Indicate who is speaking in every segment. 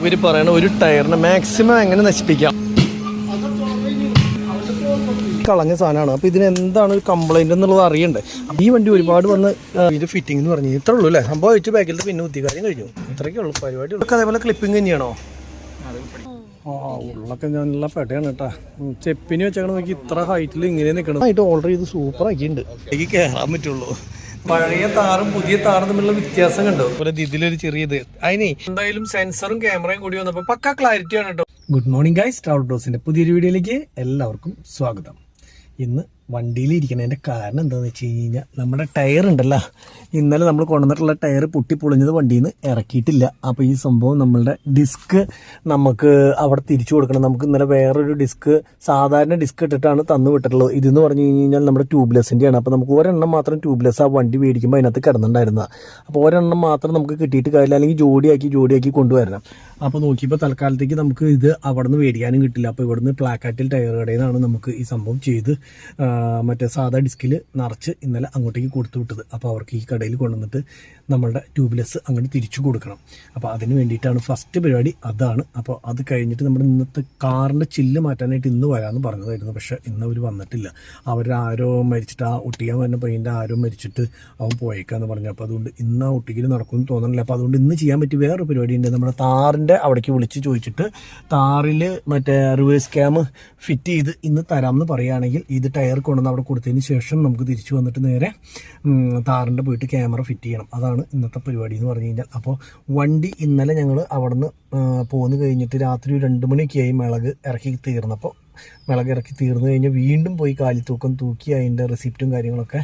Speaker 1: ഇവര് പറയണ ഒരു ടയറിനെ മാക്സിമം എങ്ങനെ നശിപ്പിക്കാം കളഞ്ഞ സാധനമാണ് അപ്പൊ ഇതിന് എന്താണ് ഒരു കംപ്ലൈന്റ് എന്നുള്ളത് അറിയണ്ടേ ഈ വണ്ടി ഒരുപാട് വന്ന് ഇത് ഫിറ്റിംഗ് എന്ന് പറഞ്ഞു ഇത്രേ ഉള്ളൂ അല്ലേ സംഭവം വെച്ച് ബാക്കിലത്തെ പിന്നെ കാര്യം കഴിഞ്ഞു ഇത്രയ്ക്കേ ഉള്ളൂ പരിപാടി ഉള്ളൂ അതേപോലെ ക്ലിപ്പിംഗ് തന്നെയാണോ ആ ഉള്ളൊക്കെ ഞാൻ നല്ല പെടയാണ് കേട്ടാ ചെപ്പിന് വെച്ചാൽ നോക്കി ഇത്ര ഹൈറ്റിൽ ഇങ്ങനെ നിൽക്കണം ഹൈറ്റ് ഓർഡർ ചെയ്ത് സൂപ്പർ ആക്കിയിട്ടുണ്ട് എനിക്ക് കേറാൻ പറ്റുള്ളൂ പഴയ താറും പുതിയ താറും തമ്മിലുള്ള വ്യത്യാസം കണ്ടോ പോലെ ഇതിലൊരു ചെറിയത് അതിന് എന്തായാലും സെൻസറും ക്യാമറയും കൂടി വന്നപ്പോൾ പക്ക ക്ലാരിറ്റി ആണ് കേട്ടോ ഗുഡ് മോർണിംഗ് ഗൈസ് ട്രാവൽ ഡോസിന്റെ പുതിയൊരു വീഡിയോയിലേക്ക് എല്ലാവർക്കും സ്വാഗതം ഇന്ന് വണ്ടിയിൽ ഇരിക്കണതിൻ്റെ കാരണം എന്താണെന്ന് വെച്ച് കഴിഞ്ഞാൽ നമ്മുടെ ടയർ ഉണ്ടല്ലോ ഇന്നലെ നമ്മൾ കൊണ്ടുവന്നിട്ടുള്ള ടയർ പൊട്ടി പൊളിഞ്ഞത് വണ്ടിയിൽ നിന്ന് ഇറക്കിയിട്ടില്ല അപ്പോൾ ഈ സംഭവം നമ്മളുടെ ഡിസ്ക് നമുക്ക് അവിടെ തിരിച്ചു കൊടുക്കണം നമുക്ക് ഇന്നലെ വേറൊരു ഡിസ്ക് സാധാരണ ഡിസ്ക് ഇട്ടിട്ടാണ് തന്നു വിട്ടിട്ടുള്ളത് ഇതെന്ന് പറഞ്ഞു കഴിഞ്ഞ് കഴിഞ്ഞാൽ നമ്മുടെ ട്യൂബ്ലെസ്സിൻ്റെയാണ് അപ്പോൾ നമുക്ക് ഒരെണ്ണം മാത്രം ട്യൂബ്ലെസ് ആ വണ്ടി മേടിക്കുമ്പോൾ അതിനകത്ത് കിടന്നുണ്ടായിരുന്നത് അപ്പോൾ ഒരെണ്ണം മാത്രം നമുക്ക് കിട്ടിയിട്ട് കാര്യമില്ല അല്ലെങ്കിൽ ജോഡിയാക്കി ജോഡിയാക്കി കൊണ്ടുവരണം അപ്പോൾ നോക്കിയപ്പോൾ തൽക്കാലത്തേക്ക് നമുക്ക് ഇത് അവിടെ നിന്ന് മേടിക്കാനും കിട്ടില്ല അപ്പോൾ ഇവിടുന്ന് പ്ലാക്കാറ്റിൽ ടയർ കടയിൽ നിന്നാണ് നമുക്ക് ഈ സംഭവം ചെയ്ത് മറ്റേ സാധാ ഡിസ്കിൽ നിറച്ച് ഇന്നലെ അങ്ങോട്ടേക്ക് കൊടുത്തു വിട്ടത് അപ്പോൾ അവർക്ക് ഈ കടയിൽ കൊണ്ടുവന്നിട്ട് നമ്മളുടെ ട്യൂബ്ലെസ് അങ്ങോട്ട് തിരിച്ചു കൊടുക്കണം അപ്പോൾ അതിന് വേണ്ടിയിട്ടാണ് ഫസ്റ്റ് പരിപാടി അതാണ് അപ്പോൾ അത് കഴിഞ്ഞിട്ട് നമ്മുടെ ഇന്നത്തെ കാറിൻ്റെ ചില്ല് മാറ്റാനായിട്ട് ഇന്ന് വരാമെന്ന് പറഞ്ഞതായിരുന്നു പക്ഷെ ഇന്ന് അവർ വന്നിട്ടില്ല അവരാരോ മരിച്ചിട്ട് ആ ഒട്ടിക്കാൻ വരുന്ന പയ്യൻ്റെ ആരോ മരിച്ചിട്ട് അവൻ പോയേക്കാന്ന് പറഞ്ഞു അപ്പോൾ അതുകൊണ്ട് ഇന്ന് ആ ഒട്ടിക്കൽ നടക്കുമെന്ന് തോന്നണില്ല അപ്പോൾ അതുകൊണ്ട് ഇന്ന് ചെയ്യാൻ പറ്റിയ വേറൊരു പരിപാടി ഉണ്ട് നമ്മുടെ താറിൻ്റെ അവിടേക്ക് വിളിച്ച് ചോദിച്ചിട്ട് താറിൽ മറ്റേ റിവേഴ്സ് ക്യാമ് ഫിറ്റ് ചെയ്ത് ഇന്ന് തരാമെന്ന് പറയുകയാണെങ്കിൽ ഇത് ടയർ കൊണ്ടുവന്ന് അവിടെ കൊടുത്തതിന് ശേഷം നമുക്ക് തിരിച്ചു വന്നിട്ട് നേരെ താറിൻ്റെ പോയിട്ട് ക്യാമറ ഫിറ്റ് ചെയ്യണം അതാണ് ഇതാണ് ഇന്നത്തെ പരിപാടി എന്ന് പറഞ്ഞു കഴിഞ്ഞാൽ അപ്പോൾ വണ്ടി ഇന്നലെ ഞങ്ങൾ അവിടെ നിന്ന് പോന്ന് കഴിഞ്ഞിട്ട് രാത്രി ഒരു രണ്ട് മണിയൊക്കെയായി മിളക് ഇറക്കി തീർന്നപ്പോൾ വിളകിറക്കി തീർന്നു കഴിഞ്ഞാൽ വീണ്ടും പോയി കാലിത്തൂക്കം തൂക്കി അതിൻ്റെ റെസിപ്റ്റും കാര്യങ്ങളൊക്കെ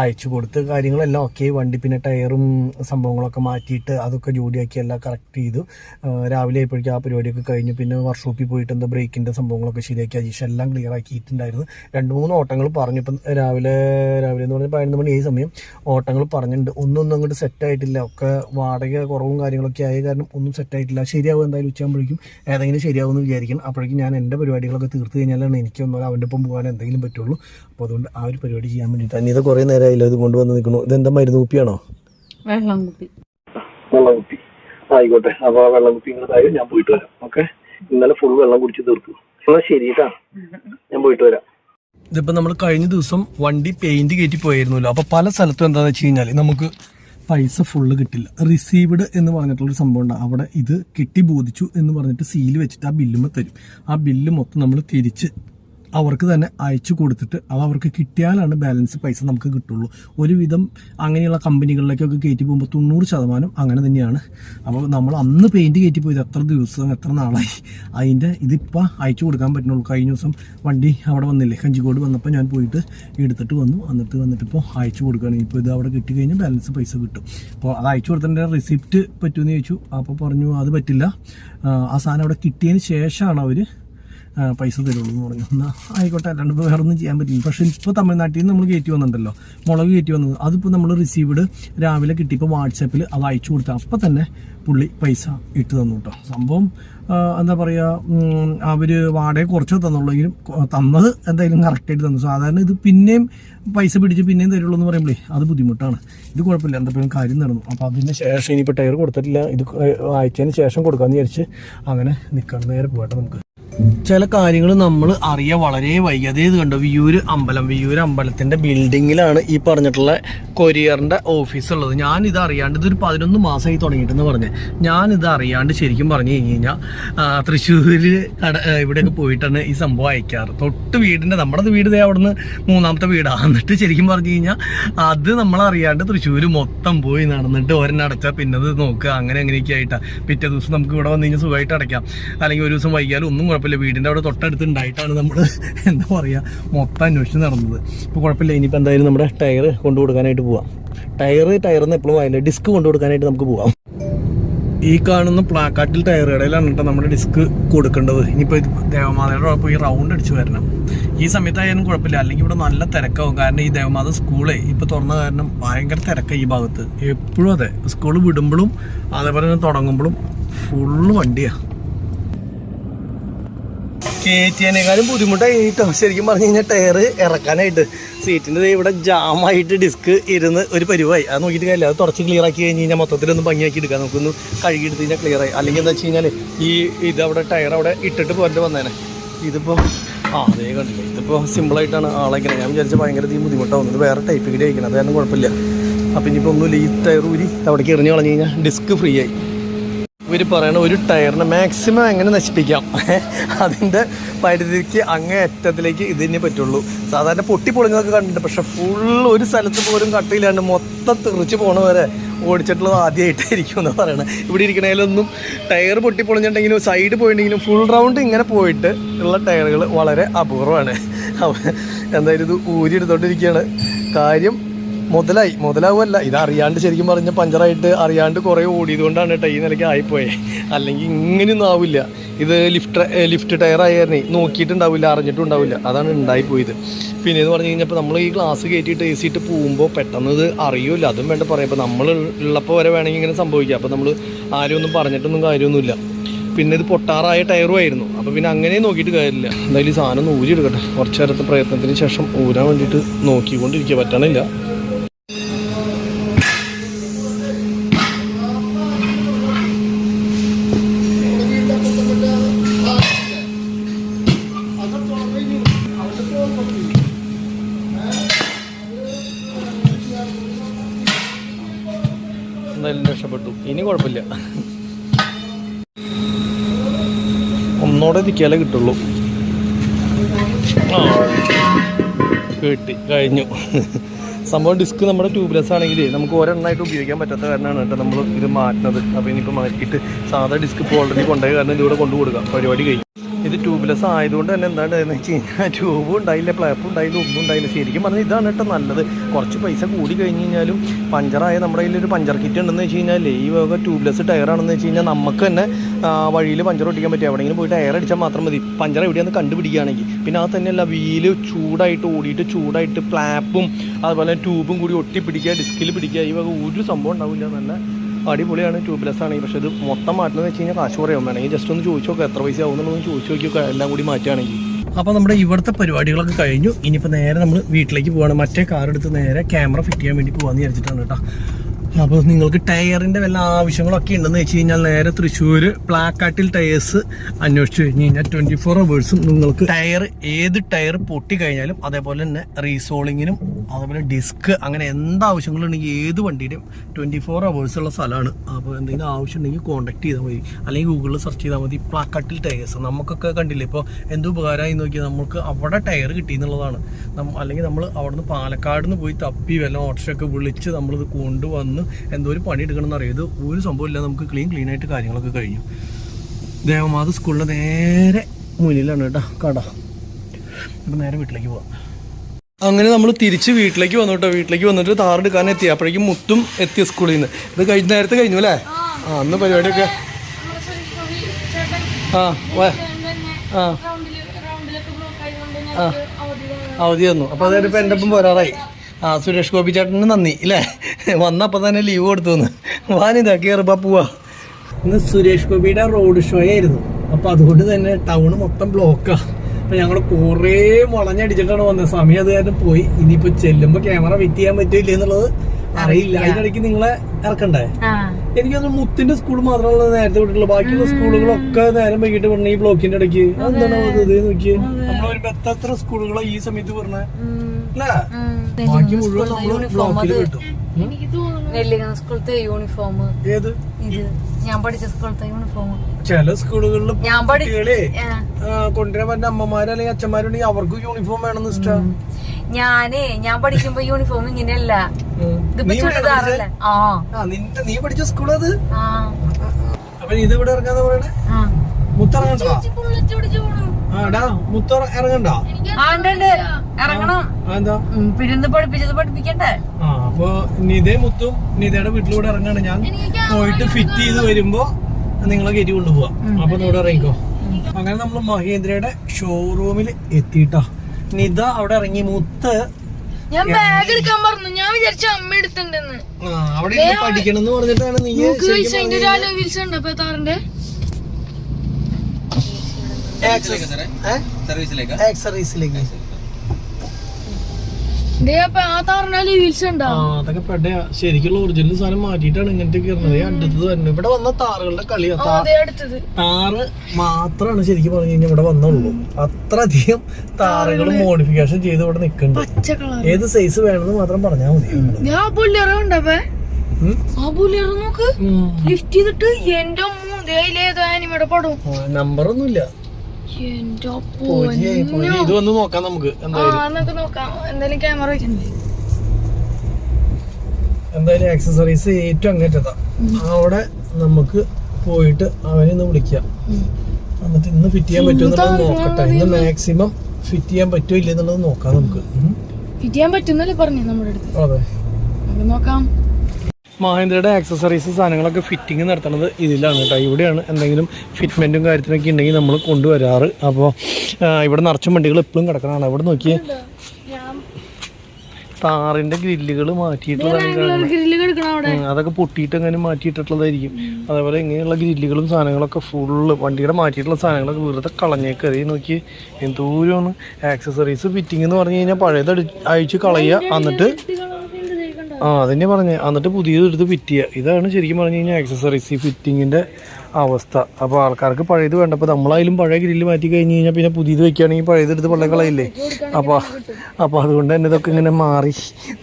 Speaker 1: അയച്ചു കൊടുത്ത് കാര്യങ്ങളെല്ലാം ഒക്കെ വണ്ടി പിന്നെ ടയറും സംഭവങ്ങളൊക്കെ മാറ്റിയിട്ട് അതൊക്കെ ജോഡിയാക്കി എല്ലാം കറക്റ്റ് ചെയ്തു രാവിലെ ആയപ്പോഴേക്കും ആ പരിപാടിയൊക്കെ കഴിഞ്ഞു പിന്നെ വർക്ക്ഷോപ്പിൽ പോയിട്ട് എന്താ ബ്രേക്കിൻ്റെ സംഭവങ്ങളൊക്കെ ശരിയാക്കി അജീഷ് എല്ലാം ക്ലിയർ ആക്കിയിട്ടുണ്ടായിരുന്നു രണ്ട് മൂന്ന് ഓട്ടങ്ങൾ പറഞ്ഞു ഇപ്പം രാവിലെ രാവിലെ എന്ന് പറഞ്ഞാൽ പതിനൊന്ന് മണി ഈ സമയം ഓട്ടങ്ങൾ പറഞ്ഞിട്ടുണ്ട് ഒന്നൊന്നും അങ്ങോട്ട് സെറ്റ് ആയിട്ടില്ല ഒക്കെ വാടക കുറവും കാര്യങ്ങളൊക്കെ ആയ കാരണം ഒന്നും സെറ്റ് ആയിട്ടില്ല ശരിയാവും എന്തായാലും ഉച്ചയാകുമ്പോഴേക്കും ഏതെങ്കിലും ശരിയാവുമെന്ന് വിചാരിക്കണം അപ്പോഴേക്കും ഞാൻ എൻ്റെ പരിപാടികളൊക്കെ തീർത്ത് കഴിഞ്ഞാൽ മാത്രമാണ് എനിക്കൊന്നും അവൻ്റെ ഒപ്പം പോകാൻ എന്തെങ്കിലും പറ്റുള്ളൂ അപ്പോൾ അതുകൊണ്ട് ആ ഒരു പരിപാടി ചെയ്യാൻ വേണ്ടിയിട്ട് അനിത കുറേ നേരമായില്ലോ ഇത് കൊണ്ടുവന്ന് നിൽക്കണു ഇതെന്താ മരുന്ന് കുപ്പിയാണോ വെള്ളം കുപ്പി വെള്ളം കുപ്പി ആയിക്കോട്ടെ അപ്പോൾ ആ വെള്ളം കുപ്പി ഇങ്ങനെ ഞാൻ പോയിട്ട് വരാം ഓക്കെ ഇന്നലെ ഫുൾ വെള്ളം കുടിച്ച് തീർക്കും എന്നാൽ ശരി കേട്ടാ ഞാൻ പോയിട്ട് വരാം ഇതിപ്പോൾ നമ്മൾ കഴിഞ്ഞ ദിവസം വണ്ടി പെയിന്റ് കയറ്റി പോയിരുന്നല്ലോ അപ്പോൾ പല സ്ഥലത്തും എന്താന്ന് വെച്ച് കഴിഞ്ഞാൽ നമുക്ക് പൈസ ഫുള്ള് കിട്ടില്ല റിസീവ്ഡ് എന്ന് പറഞ്ഞിട്ടുള്ളൊരു സംഭവം ഉണ്ട് അവിടെ ഇത് കിട്ടി ബോധിച്ചു എന്ന് പറഞ്ഞിട്ട് സീൽ വെച്ചിട്ട് ആ ബില്ലുമ്പോൾ തരും ആ ബില്ല് മൊത്തം നമ്മൾ തിരിച്ച് അവർക്ക് തന്നെ അയച്ചു കൊടുത്തിട്ട് അത് അവർക്ക് കിട്ടിയാലാണ് ബാലൻസ് പൈസ നമുക്ക് കിട്ടുള്ളൂ ഒരുവിധം അങ്ങനെയുള്ള കമ്പനികളിലേക്കൊക്കെ കയറ്റി പോകുമ്പോൾ തൊണ്ണൂറ് ശതമാനം അങ്ങനെ തന്നെയാണ് അപ്പോൾ നമ്മൾ അന്ന് പെയിൻറ് കയറ്റി പോയത് എത്ര ദിവസം എത്ര നാളായി അതിൻ്റെ ഇതിപ്പോൾ അയച്ചു കൊടുക്കാൻ പറ്റുന്നുള്ളൂ കഴിഞ്ഞ ദിവസം വണ്ടി അവിടെ വന്നില്ലേ കഞ്ചിക്കോട് വന്നപ്പോൾ ഞാൻ പോയിട്ട് എടുത്തിട്ട് വന്നു എന്നിട്ട് വന്നിട്ട് ഇപ്പോൾ അയച്ചു കൊടുക്കുകയാണ് ഇപ്പോൾ ഇത് അവിടെ കിട്ടി കഴിഞ്ഞാൽ ബാലൻസ് പൈസ കിട്ടും അപ്പോൾ അത് അയച്ചു കൊടുത്തതിൻ്റെ റിസിപ്റ്റ് പറ്റുമെന്ന് ചോദിച്ചു അപ്പോൾ പറഞ്ഞു അത് പറ്റില്ല ആ സാധനം അവിടെ കിട്ടിയതിന് ശേഷമാണ് അവർ പൈസ തരുള്ളൂ എന്ന് പറഞ്ഞു എന്നാൽ ആയിക്കോട്ടെ അല്ലാണ്ട് ഇപ്പോൾ ഒന്നും ചെയ്യാൻ പറ്റില്ല പക്ഷേ ഇപ്പോൾ തമിഴ്നാട്ടിൽ നിന്ന് നമ്മൾ കയറ്റി വന്നിട്ടുണ്ടല്ലോ മുളക് കയറ്റി വന്നത് അതിപ്പോൾ നമ്മൾ റിസീവ്ഡ് രാവിലെ കിട്ടിയപ്പോൾ വാട്സാപ്പിൽ അത് അയച്ചു കൊടുത്തു അപ്പോൾ തന്നെ പുള്ളി പൈസ ഇട്ട് തന്നു കേട്ടോ സംഭവം എന്താ പറയുക അവർ വാടക കുറച്ച് തന്നുള്ളെങ്കിലും തന്നത് എന്തായാലും കറക്റ്റായിട്ട് തന്നു സാധാരണ ഇത് പിന്നെയും പൈസ പിടിച്ച് പിന്നെയും തരുള്ളൂ എന്ന് പറയുമ്പോഴേ അത് ബുദ്ധിമുട്ടാണ് ഇത് കുഴപ്പമില്ല എന്തെങ്കിലും കാര്യം നടന്നു അപ്പോൾ അതിന് ശേഷം ഇനിയിപ്പോൾ ടയർ കൊടുത്തിട്ടില്ല ഇത് അയച്ചതിന് ശേഷം കൊടുക്കാമെന്ന് വിചാരിച്ച് അങ്ങനെ നിൽക്കണം നേരെ പോകട്ടെ നമുക്ക് ചില കാര്യങ്ങൾ നമ്മൾ അറിയ വളരെ വൈകാതെ ഇത് കണ്ടു വിയൂര് അമ്പലം വിയൂര് അമ്പലത്തിന്റെ ബിൽഡിങ്ങിലാണ് ഈ പറഞ്ഞിട്ടുള്ള കൊരിയറിന്റെ ഓഫീസ് ഉള്ളത് ഞാൻ ഇത് അറിയാണ്ട് ഇതൊരു പതിനൊന്ന് മാസമായി തുടങ്ങിയിട്ടെന്ന് പറഞ്ഞ് ഞാൻ ഇത് അറിയാണ്ട് ശരിക്കും പറഞ്ഞു കഴിഞ്ഞ് കഴിഞ്ഞാൽ തൃശ്ശൂരിൽ കട ഇവിടെയൊക്കെ പോയിട്ടാണ് ഈ സംഭവം അയക്കാറ് തൊട്ട് വീടിന്റെ നമ്മുടെ വീട് അവിടുന്ന് മൂന്നാമത്തെ വീടാണ് എന്നിട്ട് ശരിക്കും പറഞ്ഞു കഴിഞ്ഞാൽ അത് നമ്മൾ അറിയാണ്ട് തൃശ്ശൂർ മൊത്തം പോയി നടന്നിട്ട് ഒരെണ്ണം പിന്നെ അത് നോക്കുക അങ്ങനെ അങ്ങനെയൊക്കെ ആയിട്ടാണ് പിറ്റേ ദിവസം നമുക്ക് ഇവിടെ വന്നു കഴിഞ്ഞാൽ സുഖമായിട്ട് അടയ്ക്കാം അല്ലെങ്കിൽ ഒരു ദിവസം വൈകിയാലും ഒന്നും കുഴപ്പമില്ല കുഴപ്പമില്ല വീടിൻ്റെ അവിടെ തൊട്ടടുത്ത് ഉണ്ടായിട്ടാണ് നമ്മൾ എന്താ പറയുക മൊത്തം അന്വേഷിച്ച് നടന്നത് ഇപ്പോൾ കുഴപ്പമില്ല ഇനിയിപ്പോൾ എന്തായാലും നമ്മുടെ ടയർ കൊണ്ടു കൊടുക്കാനായിട്ട് പോവാം ടയർ എന്ന് എപ്പോഴും ആയില്ല ഡിസ്ക് കൊണ്ടു കൊടുക്കാനായിട്ട് നമുക്ക് പോവാം ഈ കാണുന്ന പ്ലാക്കാട്ടിൽ ടയർ കടയിലാണ് കേട്ടോ നമ്മുടെ ഡിസ്ക് കൊടുക്കേണ്ടത് ഇനിയിപ്പോൾ ദേവമാതയുടെ പോയി റൗണ്ട് അടിച്ച് വരണം ഈ സമയത്തായാലും കുഴപ്പമില്ല അല്ലെങ്കിൽ ഇവിടെ നല്ല തിരക്കാവും കാരണം ഈ ദേവമാത സ്കൂളെ ഇപ്പോൾ തുറന്ന കാരണം ഭയങ്കര തിരക്കാണ് ഈ ഭാഗത്ത് എപ്പോഴും അതെ സ്കൂൾ വിടുമ്പോഴും അതേപോലെ തന്നെ തുടങ്ങുമ്പോഴും ഫുള്ള് വണ്ടിയാണ് കയറ്റിയതിനേക്കാളും ബുദ്ധിമുട്ടായി കേട്ടോ ശരിക്കും പറഞ്ഞു കഴിഞ്ഞാൽ ടയർ ഇറക്കാനായിട്ട് സീറ്റിൻ്റെ ഇവിടെ ജാമായിട്ട് ഡിസ്ക് ഇരുന്ന് ഒരു പരിവായി അത് നോക്കിയിട്ട് കാര്യമില്ല അത് തുറച്ച് ക്ലിയർ ആക്കി കഴിഞ്ഞ് കഴിഞ്ഞാൽ മൊത്തത്തിലൊന്ന് ഭംഗിയാക്കി എടുക്കാം നമുക്കൊന്ന് കഴുകി എടുത്ത് കഴിഞ്ഞാൽ ക്ലിയർ ആയി അല്ലെങ്കിൽ എന്താ വെച്ച് കഴിഞ്ഞാൽ ഈ ഇത് അവിടെ ടയർ അവിടെ ഇട്ടിട്ട് പോരേണ്ടി വന്നേനെ ഇതിപ്പോൾ ആ അതേ കണ്ടില്ല ഇതിപ്പോൾ സിമ്പിളായിട്ടാണ് ആളയക്കണത് ഞാൻ വിചാരിച്ച ഭയങ്കര തീ ബുദ്ധിമുട്ടാവുന്നത് വേറെ ടൈപ്പ് കൂടി അയക്കണം അതായത് കുഴപ്പമില്ല അപ്പം ഇനിയിപ്പോൾ ഒന്നുമില്ല ഈ ടയർ ഊരി അവിടേക്ക് എറിഞ്ഞ് കളഞ്ഞ് കഴിഞ്ഞാൽ ഡിസ്ക് ഫ്രീ ആയി ഇവർ പറയണ ഒരു ടയറിനെ മാക്സിമം എങ്ങനെ നശിപ്പിക്കാം അതിൻ്റെ പരിധിക്ക് അങ്ങേ അറ്റത്തിലേക്ക് ഇതിനെ പറ്റുള്ളൂ സാധാരണ പൊട്ടി പൊളിഞ്ഞൊക്കെ കണ്ടിട്ടുണ്ട് പക്ഷെ ഫുൾ ഒരു സ്ഥലത്ത് പോലും കട്ടിയില്ലാണ്ട് മൊത്തം തെറിച്ച് പോണ വരെ ഓടിച്ചിട്ടുള്ളത് ആദ്യമായിട്ടായിരിക്കും എന്ന് പറയണത് ഇവിടെ ഇരിക്കണേലൊന്നും ടയർ പൊട്ടി പൊളിഞ്ഞിട്ടുണ്ടെങ്കിലും സൈഡ് പോയിട്ടുണ്ടെങ്കിലും ഫുൾ റൗണ്ട് ഇങ്ങനെ പോയിട്ട് ഉള്ള ടയറുകൾ വളരെ അപൂർവമാണ് എന്തായാലും ഇത് ഊരി എടുത്തോണ്ടിരിക്കുകയാണ് കാര്യം മുതലായി മുതലാവുമല്ല ഇത് അറിയാണ്ട് ശരിക്കും പറഞ്ഞ പഞ്ചറായിട്ട് അറിയാണ്ട് കുറേ ഓടിയത് കൊണ്ടാണ് കേട്ടോ ഈ നിലയ്ക്ക് ആയിപ്പോയെ അല്ലെങ്കിൽ ഇങ്ങനെയൊന്നും ആവില്ല ഇത് ലിഫ്റ്റ് ലിഫ്റ്റ് ടയർ ആയിരുന്നേ നോക്കിയിട്ടുണ്ടാവില്ല അറിഞ്ഞിട്ടുണ്ടാവില്ല അതാണ് ഉണ്ടായിപ്പോയത് പിന്നെ എന്ന് പറഞ്ഞു കഴിഞ്ഞപ്പോൾ നമ്മൾ ഈ ഗ്ലാസ് കയറ്റിയിട്ട് എ സിയിട്ട് പോകുമ്പോൾ പെട്ടെന്ന് ഇത് അറിയില്ല അതും വേണ്ട പറയാം ഇപ്പോൾ നമ്മൾ ഉള്ളപ്പോൾ വരെ വേണമെങ്കിൽ ഇങ്ങനെ സംഭവിക്കുക അപ്പോൾ നമ്മൾ ആരും ഒന്നും പറഞ്ഞിട്ടൊന്നും കാര്യമൊന്നുമില്ല പിന്നെ ഇത് പൊട്ടാറായ ടയറും ആയിരുന്നു അപ്പോൾ പിന്നെ അങ്ങനെ നോക്കിയിട്ട് കാര്യമില്ല എന്തായാലും ഈ സാധനം ഒന്ന് ഊരിയെടുക്കട്ടെ കുറച്ച് നേരത്തെ പ്രയത്നത്തിന് ശേഷം ഊരാൻ വേണ്ടിയിട്ട് നോക്കിക്കൊണ്ടിരിക്കുക പറ്റണില്ല ഒന്നോടെ എനിക്ക് ഇല കിട്ടുള്ളൂ ആ കിട്ടി കഴിഞ്ഞു സംഭവം ഡിസ്ക് നമ്മുടെ ട്യൂബ്ലെസ് ആണെങ്കിൽ നമുക്ക് ഒരെണ്ണമായിട്ട് ഉപയോഗിക്കാൻ പറ്റാത്ത കാരണമാണ് കേട്ടോ നമ്മൾ ഇത് മാറ്റുന്നത് അപ്പോൾ ഇനിയിപ്പോൾ മാറ്റിയിട്ട് സാധാ ഡിസ്ക് ഇപ്പോൾ ഓൾറെഡി കൊണ്ടുപോയി കാരണം ഇതിവിടെ കൊണ്ടു കൊടുക്കാം പരിപാടി കഴിഞ്ഞു ഇത് ട്യൂബ്ലെസ് ആയതുകൊണ്ട് തന്നെ എന്താണ് എന്ന് വെച്ച് കഴിഞ്ഞാൽ ട്യൂബും ഉണ്ടായില്ല പ്ലാപ്പും ഉണ്ടായില്ല ഒന്നും ഉണ്ടായില്ല ശരിക്കും പറഞ്ഞാൽ ഇതാണ് കേട്ടോ നല്ലത് കുറച്ച് പൈസ കൂടി കഴിഞ്ഞ് കഴിഞ്ഞാലും പഞ്ചറായ നമ്മുടെ കയ്യിൽ ഒരു പഞ്ചർ കിറ്റ് ഉണ്ടെന്ന് വെച്ച് കഴിഞ്ഞാൽ ഈ വക ട്യൂബ്ലെസ് ടയറാണെന്ന് വെച്ച് കഴിഞ്ഞാൽ നമുക്ക് തന്നെ വഴിയിൽ പഞ്ചർ ഒട്ടിക്കാൻ പറ്റും എവിടെയെങ്കിലും പോയിട്ട് ടയർ അടിച്ചാൽ മാത്രം മതി പഞ്ചർ എവിടെയാണെന്ന് കണ്ടുപിടിക്കുകയാണെങ്കിൽ പിന്നെ അത് തന്നെയല്ല വീല് ചൂടായിട്ട് ഓടിയിട്ട് ചൂടായിട്ട് പ്ലാപ്പും അതുപോലെ ട്യൂബും കൂടി ഒട്ടി പിടിക്കുക ഡിസ്കിൽ പിടിക്കുക ഈ വക ഒരു സംഭവം ഉണ്ടാവില്ല നല്ല അടിപൊളിയാണ് ട്യൂബ്ലെസ് ആണെങ്കിൽ പക്ഷേ ഇത് മൊത്തം മാറ്റണമെന്ന് വെച്ച് കഴിഞ്ഞാൽ കാശ് കുറയാൻ വേണമെങ്കിൽ ജസ്റ്റ് ഒന്ന് ചോദിച്ചു നോക്കാം എത്ര പൈസ ആവുന്നുണ്ടെന്ന് ചോദിച്ചു നോക്കിയോ എല്ലാം കൂടി മാറ്റുകയാണെങ്കിൽ അപ്പോൾ നമ്മുടെ ഇവിടുത്തെ പരിപാടികളൊക്കെ കഴിഞ്ഞു ഇനിയിപ്പോൾ നേരെ നമ്മൾ വീട്ടിലേക്ക് പോവാണ് മറ്റേ കാർ എടുത്ത് നേരെ ക്യാമറ ഫിറ്റ് ചെയ്യാൻ വേണ്ടി പോകാമെന്ന് വിചാരിച്ചിട്ടാണ് കേട്ടോ അപ്പൊ നിങ്ങൾക്ക് ടയറിന്റെ വല്ല ആവശ്യങ്ങളൊക്കെ ഉണ്ടെന്ന് വെച്ച് കഴിഞ്ഞാൽ നേരെ തൃശ്ശൂർ പ്ലാക്കാട്ടിൽ ടയേഴ്സ് അന്വേഷിച്ചു കഴിഞ്ഞ് കഴിഞ്ഞാൽ ട്വന്റി ഫോർ അവേഴ്സും നിങ്ങൾക്ക് ടയർ ഏത് ടയർ പൊട്ടി കഴിഞ്ഞാലും അതേപോലെ തന്നെ റീസോളിങ്ങിനും അതേപോലെ ഡിസ്ക് അങ്ങനെ എന്ത് ആവശ്യങ്ങളുണ്ടെങ്കിൽ ഏത് വണ്ടിയുടെയും ട്വന്റി ഫോർ അവേഴ്സ് ഉള്ള സ്ഥലമാണ് അപ്പോൾ എന്തെങ്കിലും ആവശ്യം ഉണ്ടെങ്കിൽ കോൺടാക്ട് ചെയ്താൽ മതി അല്ലെങ്കിൽ ഗൂഗിളിൽ സെർച്ച് ചെയ്താൽ മതി പ്ലാക്കാട്ടിൽ ടയേഴ്സ് നമുക്കൊക്കെ കണ്ടില്ലേ ഇപ്പോൾ എന്ത് ഉപകാരമായി നോക്കിയാൽ നമുക്ക് അവിടെ ടയർ കിട്ടി എന്നുള്ളതാണ് അല്ലെങ്കിൽ നമ്മൾ അവിടുന്ന് നിന്ന് പാലക്കാട് പോയി തപ്പി വല്ല ഓട്ടോഷൊക്കെ വിളിച്ച് നമ്മളിത് കൊണ്ടുവന്ന് നിന്ന് എന്തോ ഒരു പണി എടുക്കണമെന്ന് അറിയാം ഇത് ഒരു സംഭവമില്ല നമുക്ക് ക്ലീൻ ക്ലീൻ ആയിട്ട് കാര്യങ്ങളൊക്കെ കഴിഞ്ഞു ദേവമാത സ്കൂളിൻ്റെ നേരെ മുന്നിലാണ് കേട്ടോ കട അപ്പം നേരെ വീട്ടിലേക്ക് പോവാം അങ്ങനെ നമ്മൾ തിരിച്ച് വീട്ടിലേക്ക് വന്നു കേട്ടോ വീട്ടിലേക്ക് വന്നിട്ട് താറെടുക്കാൻ എത്തി അപ്പോഴേക്കും മുത്തും എത്തിയ സ്കൂളിൽ നിന്ന് ഇത് കഴിഞ്ഞ നേരത്തെ കഴിഞ്ഞു അല്ലേ ആ അന്ന് പരിപാടിയൊക്കെ ആ ആ ആ അവധി തന്നു അപ്പോൾ അതായത് ഇപ്പം എൻ്റെ ഒപ്പം പോരാറായി ആ സുരേഷ് ഗോപി ചേട്ടന് നന്ദി അല്ലേ വന്നപ്പോൾ തന്നെ ലീവ് കൊടുത്തു വാനിതാ കയറുമ്പോൾ പോവാ ഇന്ന് സുരേഷ് ഗോപിയുടെ റോഡ് ഷോ ആയിരുന്നു അപ്പോൾ അതുകൊണ്ട് തന്നെ ടൗൺ മൊത്തം ബ്ലോക്കാണ് അപ്പോൾ ഞങ്ങൾ കുറേ മുളഞ്ഞടിച്ചിട്ടാണ് വന്നത് സമയം അത് കാരണം പോയി ഇനിയിപ്പോൾ ചെല്ലുമ്പോൾ ക്യാമറ ഫിറ്റ് ചെയ്യാൻ പറ്റില്ല എന്നുള്ളത് അറിയില്ല അതിനിടയ്ക്ക് നിങ്ങളെ ഇറക്കണ്ടേ എനിക്കൊന്ന് മുത്തിന്റെ സ്കൂൾ മാത്രമല്ല നേരത്തെ വിട്ടിട്ടുള്ളൂ ബാക്കിയുള്ള സ്കൂളുകളൊക്കെ നേരം വൈകിട്ട് പറഞ്ഞു ഈ ബ്ലോക്കിന്റെ ഇടയ്ക്ക് അതെന്താണ് നോക്കിയത് നമ്മളൊരു എത്ര സ്കൂളുകളാണ് ഈ സമയത്ത് പറഞ്ഞത് എനിക്ക്
Speaker 2: തോന്നുന്നു യൂണിഫോം ഏത് ഇത് ഞാൻ പഠിച്ച യൂണിഫോം
Speaker 1: ചില സ്കൂളുകളിൽ ഞാൻ കൊണ്ടുവരാൻ പറ്റുന്ന അല്ലെങ്കിൽ അച്ഛന്മാരുണ്ടെങ്കിൽ അവർക്ക് യൂണിഫോം വേണം ഇഷ്ടം ഞാനേ ഞാൻ പഠിക്കുമ്പോ യൂണിഫോം ഇങ്ങനെയല്ല ഇതിപ്പോ ആ നിന്റെ നീ പഠിച്ച സ്കൂൾ അത് അപ്പൊ ഇത് ഇവിടെ ഇറങ്ങാന്ന് പറയണേ മുത്തറങ്ങാൻ മുത്തോറ ഇറങ്ങണ്ടോ
Speaker 2: ഇറങ്ങണം പിരിന്ന് പഠിപ്പിച്ചത് പഠിപ്പിക്കണ്ടേ
Speaker 1: അപ്പൊ നിതേ മുത്തും നിതയുടെ വീട്ടിലൂടെ ഇറങ്ങാണ് ഞാൻ പോയിട്ട് ഫിറ്റ് ചെയ്ത് വരുമ്പോ നിങ്ങളെ കയറ്റി കൊണ്ടുപോവാ അപ്പൊ ഇവിടെ ഇറങ്ങിക്കോ അങ്ങനെ നമ്മൾ മഹേന്ദ്രയുടെ ഷോറൂമിൽ എത്തിയിട്ടാ നിത അവിടെ ഇറങ്ങി മുത്ത്
Speaker 2: ഞാൻ ബാഗ് എടുക്കാൻ പറഞ്ഞു ഞാൻ വിചാരിച്ച അമ്മ എടുത്തിട്ടുണ്ടെന്ന്
Speaker 1: അവിടെ പഠിക്കണം എന്ന് പറഞ്ഞിട്ടാണ് നീ സർവീസിലേക്ക് ശരിക്കുള്ള ഒറിജിനൽ സാധനം മാറ്റിയിട്ടാണ് ഇങ്ങനത്തെ കയറുന്നത് അടുത്തത് തന്നെ ഇവിടെ വന്ന താറുകളുടെ കളിയാ താറ് മാത്രമാണ് ശരിക്കും പറഞ്ഞു കഴിഞ്ഞാൽ ഇവിടെ വന്നുള്ളൂ അത്രയധികം താറുകൾ മോഡിഫിക്കേഷൻ ചെയ്ത് ഇവിടെ നിൽക്കുന്നുണ്ട് ഏത് സൈസ് വേണമെന്ന് മാത്രം പറഞ്ഞാൽ മതി നമ്പറൊന്നുമില്ല ഇത് വന്ന് നോക്കാം നമുക്ക്
Speaker 2: എന്തായാലും ക്യാമറ വെക്കണ്ടേ
Speaker 1: എന്തായാലും ആക്സസറീസ് ഏറ്റവും അങ്ങേറ്റതാ അവിടെ നമുക്ക് പോയിട്ട് അവനെ ഒന്ന് വിളിക്കാം എന്നിട്ട് ഇന്ന് ഫിറ്റ് ചെയ്യാൻ പറ്റുമെന്നുള്ളത് നോക്കട്ടെ ഇന്ന് മാക്സിമം ഫിറ്റ് ചെയ്യാൻ പറ്റുമോ ഇല്ലെന്നുള്ളത് നോക്കാം നമുക്ക്
Speaker 2: ഫിറ്റ് ചെയ്യാൻ പറ്റുന്നല്ലേ പറഞ്ഞു നമ്മുടെ അടുത്ത് അതെ നമുക്ക് നോക്കാം
Speaker 1: മഹേന്ദ്രയുടെ ആക്സസറീസ് സാധനങ്ങളൊക്കെ ഫിറ്റിംഗ് നടത്തുന്നത് ഇതിലാണ് കേട്ടോ ഇവിടെയാണ് എന്തെങ്കിലും ഫിറ്റ്മെൻറ്റും കാര്യത്തിനൊക്കെ ഉണ്ടെങ്കിൽ നമ്മൾ കൊണ്ടുവരാറ് അപ്പോൾ ഇവിടെ നിറച്ചും വണ്ടികൾ എപ്പോഴും കിടക്കണതാണ് അവിടെ നോക്കിയേ താറിന്റെ ഗ്രില്ലുകൾ
Speaker 2: മാറ്റിയിട്ടുള്ളതാണ്
Speaker 1: അതൊക്കെ പൊട്ടിയിട്ട് അങ്ങനെ മാറ്റിയിട്ടിട്ടുള്ളതായിരിക്കും അതേപോലെ ഇങ്ങനെയുള്ള ഗ്രില്ലുകളും സാധനങ്ങളൊക്കെ ഫുള്ള് വണ്ടിയുടെ മാറ്റിയിട്ടുള്ള സാധനങ്ങളൊക്കെ വെറുതെ കളഞ്ഞേക്ക് അതേ നോക്കി എന്തോരമാണ് ആക്സസറീസ് ഫിറ്റിംഗ് എന്ന് പറഞ്ഞു കഴിഞ്ഞാൽ പഴയത് അഴിച്ച് കളയുക എന്നിട്ട് ആ അതന്നെ പറഞ്ഞു എന്നിട്ട് പുതിയതെടുത്ത് ഫിറ്റ് ചെയ്യുക ഇതാണ് ശരിക്കും പറഞ്ഞു കഴിഞ്ഞാൽ ആക്സസറീസ് ഈ ഫിറ്റിങ്ങിൻ്റെ അവസ്ഥ അപ്പോൾ ആൾക്കാർക്ക് പഴയത് വേണ്ട അപ്പോൾ നമ്മളായാലും പഴയ ഗ്രില്ല് മാറ്റി കഴിഞ്ഞ് കഴിഞ്ഞാൽ പിന്നെ പുതിയത് വെക്കുകയാണെങ്കിൽ പഴയതെടുത്ത് കളയില്ലേ അപ്പോൾ അപ്പോൾ അതുകൊണ്ട് തന്നെ ഇതൊക്കെ ഇങ്ങനെ മാറി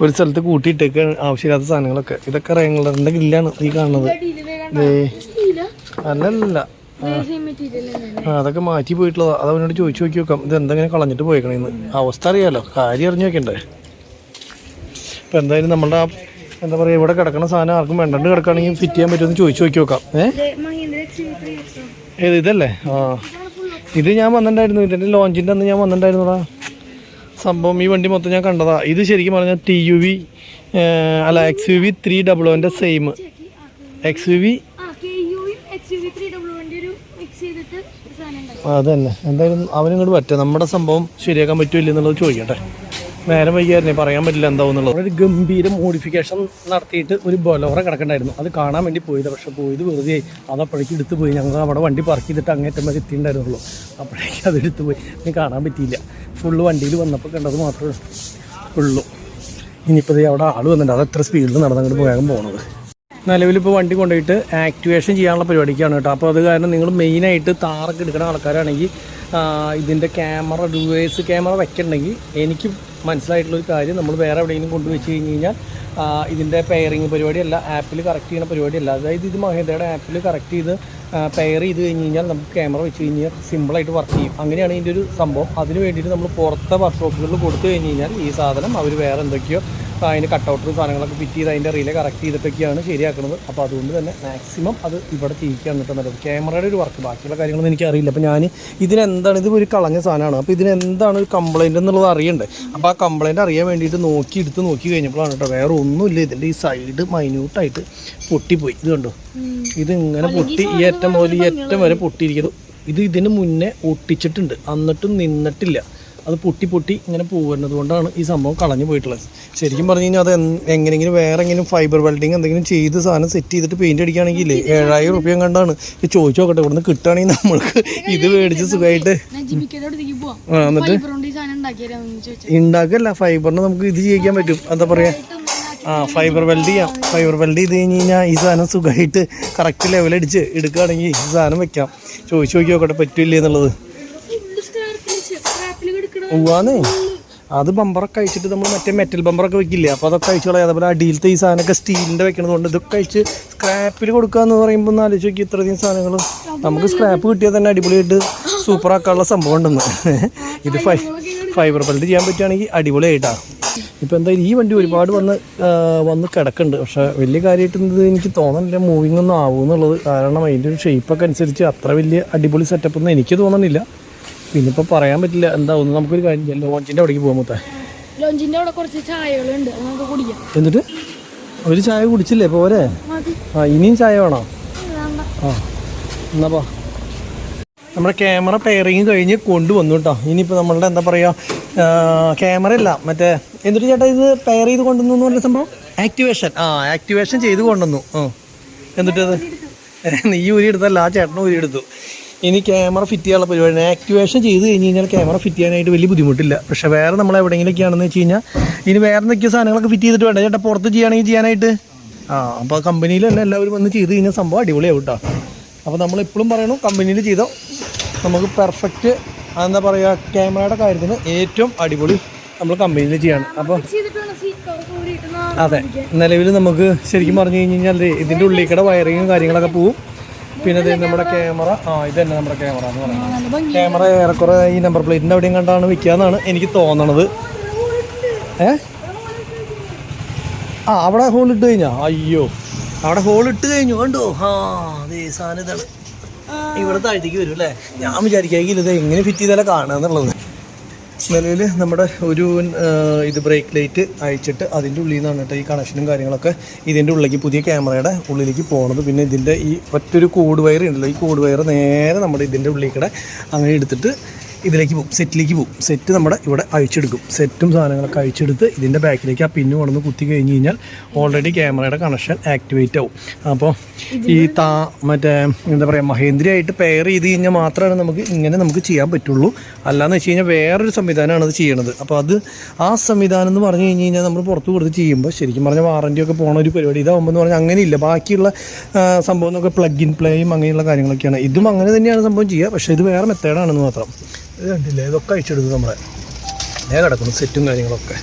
Speaker 1: ഒരു സ്ഥലത്ത് കൂട്ടിയിട്ടേക്കാണ് ആവശ്യമില്ലാത്ത സാധനങ്ങളൊക്കെ ഇതൊക്കെ റേങ്ങളറിൻ്റെ ഗ്രില്ലാണ് ഈ കാണുന്നത് അല്ലല്ല ആ അതൊക്കെ മാറ്റി പോയിട്ടുള്ളതാണ് അത് അവനോട് ചോദിച്ചു നോക്കി വെക്കാം ഇത് എന്തെങ്കിലും കളഞ്ഞിട്ട് പോയേക്കണേന്ന് അവസ്ഥ അറിയാലോ കാര്യം അറിഞ്ഞു നോക്കണ്ടേ അപ്പോൾ എന്തായാലും നമ്മളുടെ ആ എന്താ പറയുക ഇവിടെ കിടക്കുന്ന സാധനം ആർക്കും വേണ്ടണ്ട് കിടക്കുകയാണെങ്കിൽ ഫിറ്റ് ചെയ്യാൻ പറ്റുമെന്ന് ചോദിച്ചു നോക്കി നോക്കാം ഏഹ് ഏത് ഇതല്ലേ ആ ഇത് ഞാൻ വന്നിട്ടുണ്ടായിരുന്നു ഇതിൻ്റെ ലോഞ്ചിൻ്റെ അന്ന് ഞാൻ വന്നിട്ടുണ്ടായിരുന്നുടാ സംഭവം ഈ വണ്ടി മൊത്തം ഞാൻ കണ്ടതാ ഇത് ശരിക്കും പറഞ്ഞാൽ ടി യു വി അല്ല X U V three double ഒൻ്റെ സെയിം എക്സ് യു വി അതന്നെ എന്തായാലും അവനിങ്ങോട്ട് പറ്റുക നമ്മുടെ സംഭവം ശരിയാക്കാൻ പറ്റുമല്ലോ ചോദിക്കട്ടെ നേരം വൈകിയായിരുന്നു പറയാൻ പറ്റില്ല എന്താവുന്നുള്ളത് ഒരു ഗംഭീര മോഡിഫിക്കേഷൻ നടത്തിയിട്ട് ഒരു ബൊലോറ കിടക്കണ്ടായിരുന്നു അത് കാണാൻ വേണ്ടി പോയത് പക്ഷെ പോയത് വെറുതെ ആയി അതപ്പോഴേക്ക് എടുത്തു പോയി ഞങ്ങൾ അവിടെ വണ്ടി പാർക്ക് ചെയ്തിട്ട് അങ്ങേറ്റം വരെ എത്തിയിട്ടുണ്ടായിരുന്നുള്ളൂ അപ്പോഴേക്ക് അതെടുത്ത് പോയി ഇനി കാണാൻ പറ്റിയില്ല ഫുള്ള് വണ്ടിയിൽ വന്നപ്പോൾ കണ്ടത് മാത്രമേ ഉള്ളൂ ഇനിയിപ്പോൾ അവിടെ ആൾ വന്നിട്ടുണ്ട് അത് എത്ര സ്പീഡിൽ നടന്നങ്ങോട്ട് വേഗം പോകണത് നിലവിലിപ്പോൾ വണ്ടി കൊണ്ടുപോയിട്ട് ആക്ടിവേഷൻ ചെയ്യാനുള്ള പരിപാടിക്കാണ് കേട്ടോ അപ്പോൾ അത് കാരണം നിങ്ങൾ മെയിനായിട്ട് താറൊക്കെ എടുക്കുന്ന ആൾക്കാരാണെങ്കിൽ ഇതിൻ്റെ ക്യാമറ ഡുവേഴ്സ് ക്യാമറ വെക്കണമെങ്കിൽ എനിക്ക് മനസ്സിലായിട്ടുള്ള ഒരു കാര്യം നമ്മൾ വേറെ എവിടെയെങ്കിലും കൊണ്ടുവച്ച് കഴിഞ്ഞ് കഴിഞ്ഞാൽ ഇതിൻ്റെ പെയറിങ് പരിപാടിയല്ല ആപ്പിൽ കറക്റ്റ് ചെയ്യുന്ന പരിപാടിയല്ല അതായത് ഇത് മഹേന്ദ്രയുടെ ആപ്പിൽ കറക്റ്റ് ചെയ്ത് പെയർ ചെയ്ത് കഴിഞ്ഞ് കഴിഞ്ഞാൽ നമുക്ക് ക്യാമറ വെച്ച് കഴിഞ്ഞാൽ സിമ്പിളായിട്ട് വർക്ക് ചെയ്യും അങ്ങനെയാണ് ഇതിൻ്റെ ഒരു സംഭവം അതിന് വേണ്ടിയിട്ട് നമ്മൾ പുറത്തെ ഷോപ്പുകളിൽ കൊടുത്തു കഴിഞ്ഞ് കഴിഞ്ഞാൽ ഈ സാധനം അവർ വേറെ എന്തൊക്കെയോ അതിന് കട്ടൗട്ടറും സാധനങ്ങളൊക്കെ ഫിറ്റ് ചെയ്ത് അതിൻ്റെ റീലെ കറക്റ്റ് ചെയ്തിട്ടൊക്കെയാണ് ശരിയാക്കുന്നത് അപ്പോൾ അതുകൊണ്ട് തന്നെ മാക്സിമം അത് ഇവിടെ ചെയ്യിക്കാൻ കേട്ടോ നല്ലത് ക്യാമറയുടെ ഒരു വർക്ക് ബാക്കിയുള്ള കാര്യങ്ങളൊന്നും എനിക്കറിയില്ല അപ്പോൾ ഞാൻ ഇതിനെന്താണ് ഇത് ഒരു കളഞ്ഞ സാധനമാണ് അപ്പോൾ ഇതിനെന്താണ് ഒരു കംപ്ലയിൻ്റ് എന്നുള്ളത് അറിയണ്ടേ അപ്പോൾ ആ കംപ്ലയിൻ്റ് അറിയാൻ വേണ്ടിയിട്ട് നോക്കി എടുത്ത് നോക്കി കഴിഞ്ഞപ്പോഴാണ് കേട്ടോ വേറെ ഒന്നുമില്ല ഇതിൻ്റെ ഈ സൈഡ് മൈന്യൂട്ടായിട്ട് പൊട്ടിപ്പോയി ഇത് കണ്ടോ ഇതിങ്ങനെ പൊട്ടി ഈ ഏറ്റവും മുതൽ ഈ അറ്റം വരെ പൊട്ടിയിരിക്കുന്നു ഇത് ഇതിന് മുന്നേ ഒട്ടിച്ചിട്ടുണ്ട് എന്നിട്ടും നിന്നിട്ടില്ല അത് പൊട്ടി പൊട്ടി ഇങ്ങനെ പോകുന്നത് കൊണ്ടാണ് ഈ സംഭവം കളഞ്ഞു പോയിട്ടുള്ളത് ശരിക്കും പറഞ്ഞു കഴിഞ്ഞാൽ അത് എങ്ങനെയെങ്കിലും വേറെ എങ്കിലും ഫൈബർ വെൽഡിങ് എന്തെങ്കിലും ചെയ്ത് സാധനം സെറ്റ് ചെയ്തിട്ട് പെയിൻറ് അടിക്കുകയാണെങ്കിൽ ഏഴായിരം റുപ്യ കണ്ടാണ് ചോദിച്ചു നോക്കട്ടെ ഇവിടുന്ന് കിട്ടുകയാണെങ്കിൽ നമ്മൾക്ക് ഇത് മേടിച്ച് സുഖമായിട്ട് എന്നിട്ട് ഉണ്ടാക്കല്ല ഫൈബറിന് നമുക്ക് ഇത് ചെയ്യിക്കാൻ പറ്റും എന്താ പറയാ ആ ഫൈബർ വെൽഡ് ചെയ്യാം ഫൈബർ വെൽഡ് ചെയ്ത് കഴിഞ്ഞ് കഴിഞ്ഞാൽ ഈ സാധനം സുഖമായിട്ട് കറക്റ്റ് ലെവലടിച്ച് എടുക്കുകയാണെങ്കിൽ ഈ സാധനം വെക്കാം ചോദിച്ചു നോക്കി നോക്കട്ടെ പറ്റില്ല എന്നുള്ളത് പോവാന്നേ അത് ബമ്പറൊക്കെ കഴിച്ചിട്ട് നമ്മൾ മറ്റേ മെറ്റൽ ബമ്പറൊക്കെ വെക്കില്ലേ അപ്പോൾ അതൊക്കെ കഴിച്ചു കളയാം അതുപോലെ അടിയിലത്തെ ഈ സാധനമൊക്കെ സ്റ്റീലിൻ്റെ വെക്കണത് കൊണ്ട് ഇതൊക്കെ കഴിച്ച് സ്ക്രാപ്പിൽ കൊടുക്കുക എന്ന് പറയുമ്പോൾ ഒന്ന് ആലോചിച്ച് നോക്കി ഇത്രയധികം സാധനങ്ങൾ നമുക്ക് സ്ക്രാപ്പ് കിട്ടിയാൽ തന്നെ അടിപൊളിയായിട്ട് സൂപ്പറാക്കാനുള്ള സംഭവം ഉണ്ടെന്ന് ഇത് ഫൈ ഫൈബർ ബെൽറ്റ് ചെയ്യാൻ പറ്റുകയാണെങ്കിൽ അടിപൊളിയായിട്ടാണ് ഇപ്പോൾ എന്തായാലും ഈ വണ്ടി ഒരുപാട് വന്ന് വന്ന് കിടക്കുന്നുണ്ട് പക്ഷേ വലിയ കാര്യമായിട്ട് ഇത് എനിക്ക് തോന്നണില്ല മൂവിങ് ഒന്നും ആവുമെന്നുള്ളത് കാരണം അതിൻ്റെ ഒരു ഷേപ്പൊക്കെ അനുസരിച്ച് അത്ര വലിയ അടിപൊളി സെറ്റപ്പ് ഒന്നും എനിക്ക് തോന്നണില്ല പിന്നെ ഇപ്പൊ പറയാൻ പറ്റില്ല എന്താവും നമുക്കൊരു കാര്യം ലോഞ്ചിന്റെ അവിടേക്ക് പോകാൻ മൊത്തം
Speaker 2: ലോഞ്ചിന്റെ അവിടെ കുറച്ച് ചായകളുണ്ട് നമുക്ക്
Speaker 1: കുടിക്കാം എന്നിട്ട് ഒരു ചായ കുടിച്ചില്ലേ പോരെ ആ ഇനിയും ചായ വേണോ ആ എന്നാ നമ്മുടെ ക്യാമറ പെയറിങ് കഴിഞ്ഞ് കൊണ്ടുവന്നു കേട്ടോ ഇനിയിപ്പോൾ നമ്മളുടെ എന്താ പറയുക ക്യാമറ അല്ല മറ്റേ എന്നിട്ട് ചേട്ടാ ഇത് പെയർ ചെയ്ത് കൊണ്ടുവന്നു എന്ന് പറഞ്ഞ സംഭവം ആക്ടിവേഷൻ ആ ആക്ടിവേഷൻ ചെയ്ത് കൊണ്ടുവന്നു എന്നിട്ടത് നീ ഉരി എടുത്തല്ല ആ ചേട്ടനും ഉരി എടുത്തു ഇനി ക്യാമറ ഫിറ്റ് ചെയ്യാനുള്ള പരിപാടി ആക്ടിവേഷൻ ചെയ്ത് കഴിഞ്ഞ് കഴിഞ്ഞാൽ ക്യാമറ ഫിറ്റ് ചെയ്യാനായിട്ട് വലിയ ബുദ്ധിമുട്ടില്ല പക്ഷേ വേറെ നമ്മൾ എവിടെയെങ്കിലൊക്കെയാണെന്ന് വെച്ച് കഴിഞ്ഞാൽ ഇനി വേറെ എന്തൊക്കെയോ സാധനങ്ങളൊക്കെ ഫിറ്റ് ചെയ്തിട്ട് വേണ്ട ചേട്ടാ പുറത്ത് ചെയ്യുകയാണെങ്കിൽ ചെയ്യാനായിട്ട് ആ അപ്പോൾ കമ്പനിയിൽ തന്നെ എല്ലാവരും വന്ന് ചെയ്ത് കഴിഞ്ഞാൽ സംഭവം അടിപൊളിയാവും കേട്ടോ അപ്പോൾ നമ്മൾ എപ്പോഴും പറയണു കമ്പനിയിൽ ചെയ്തോ നമുക്ക് പെർഫെക്റ്റ് എന്താ പറയുക ക്യാമറയുടെ കാര്യത്തിന് ഏറ്റവും അടിപൊളി നമ്മൾ കമ്പനിയിൽ ചെയ്യാണ് അപ്പോൾ അതെ നിലവിൽ നമുക്ക് ശരിക്കും പറഞ്ഞു കഴിഞ്ഞ് കഴിഞ്ഞാൽ ഇതിൻ്റെ ഉള്ളിക്കട വയറിങ്ങും കാര്യങ്ങളൊക്കെ പോവും പിന്നെ ഇത് നമ്മുടെ ക്യാമറ ആ ഇത് തന്നെ നമ്മുടെ ക്യാമറ എന്ന് പറയുന്നത് ക്യാമറ ഏറെക്കുറെ ഈ നമ്പർ പ്ലേറ്റിൻ്റെ അവിടെയും കണ്ടാണ് വിൽക്കുകയെന്നാണ് എനിക്ക് തോന്നണത് ഏ ആ അവിടെ ഹോൾ ഇട്ട് കഴിഞ്ഞാ അയ്യോ അവിടെ ഹോൾ ഇട്ട് കഴിഞ്ഞു കണ്ടോ ആ അതേ സാധനം ഇവിടെ താഴ്ത്തേക്ക് വരും അല്ലേ ഞാൻ വിചാരിക്കാമെങ്കിൽ ഇത് എങ്ങനെ ഫിറ്റ് ചെയ്താലേ കാണുക എന്നുള്ളത് നിലവിൽ നമ്മുടെ ഒരു ഇത് ബ്രേക്ക് ലൈറ്റ് അയച്ചിട്ട് അതിൻ്റെ ഉള്ളിൽ നിന്നാണ് കേട്ടോ ഈ കണക്ഷനും കാര്യങ്ങളൊക്കെ ഇതിൻ്റെ ഉള്ളിലേക്ക് പുതിയ ക്യാമറയുടെ ഉള്ളിലേക്ക് പോകണത് പിന്നെ ഇതിൻ്റെ ഈ മറ്റൊരു കോഡ് വയർ ഉണ്ടല്ലോ ഈ കോഡ് വയർ നേരെ നമ്മുടെ ഇതിൻ്റെ ഉള്ളിൽ കൂടെ അങ്ങനെ എടുത്തിട്ട് ഇതിലേക്ക് പോകും സെറ്റിലേക്ക് പോകും സെറ്റ് നമ്മുടെ ഇവിടെ അഴിച്ചെടുക്കും സെറ്റും സാധനങ്ങളൊക്കെ അഴിച്ചെടുത്ത് ഇതിൻ്റെ ബാക്കിലേക്ക് ആ പിന്നു കൊണ്ടുവന്ന് കുത്തി കഴിഞ്ഞ് കഴിഞ്ഞാൽ ഓൾറെഡി ക്യാമറയുടെ കണക്ഷൻ ആക്ടിവേറ്റ് ആവും അപ്പോൾ ഈ താ മറ്റേ എന്താ പറയുക മഹേന്ദ്രയായിട്ട് പെയർ ചെയ്ത് കഴിഞ്ഞാൽ മാത്രമാണ് നമുക്ക് ഇങ്ങനെ നമുക്ക് ചെയ്യാൻ പറ്റുള്ളൂ അല്ലാന്ന് വെച്ച് കഴിഞ്ഞാൽ വേറൊരു സംവിധാനമാണ് അത് ചെയ്യണത് അപ്പോൾ അത് ആ സംവിധാനം എന്ന് പറഞ്ഞു കഴിഞ്ഞ് കഴിഞ്ഞാൽ നമ്മൾ പുറത്ത് കൊടുത്ത് ചെയ്യുമ്പോൾ ശരിക്കും പറഞ്ഞാൽ വാറൻറ്റിയൊക്കെ പോകുന്ന ഒരു പരിപാടി ഇതാകുമ്പോൾ എന്ന് പറഞ്ഞാൽ അങ്ങനെയില്ല ബാക്കിയുള്ള സംഭവം എന്നൊക്കെ പ്ലഗ് ഇൻ പ്ലേയും അങ്ങനെയുള്ള കാര്യങ്ങളൊക്കെയാണ് ഇതും അങ്ങനെ തന്നെയാണ് സംഭവം ചെയ്യുക പക്ഷേ ഇത് വേറെ മെത്തേഡാണെന്ന് മാത്രം ഇത് ഇതൊക്കെ അയച്ചെടുക്കും നമ്മളെ നേരെ കിടക്കുന്നു സെറ്റും കാര്യങ്ങളൊക്കെ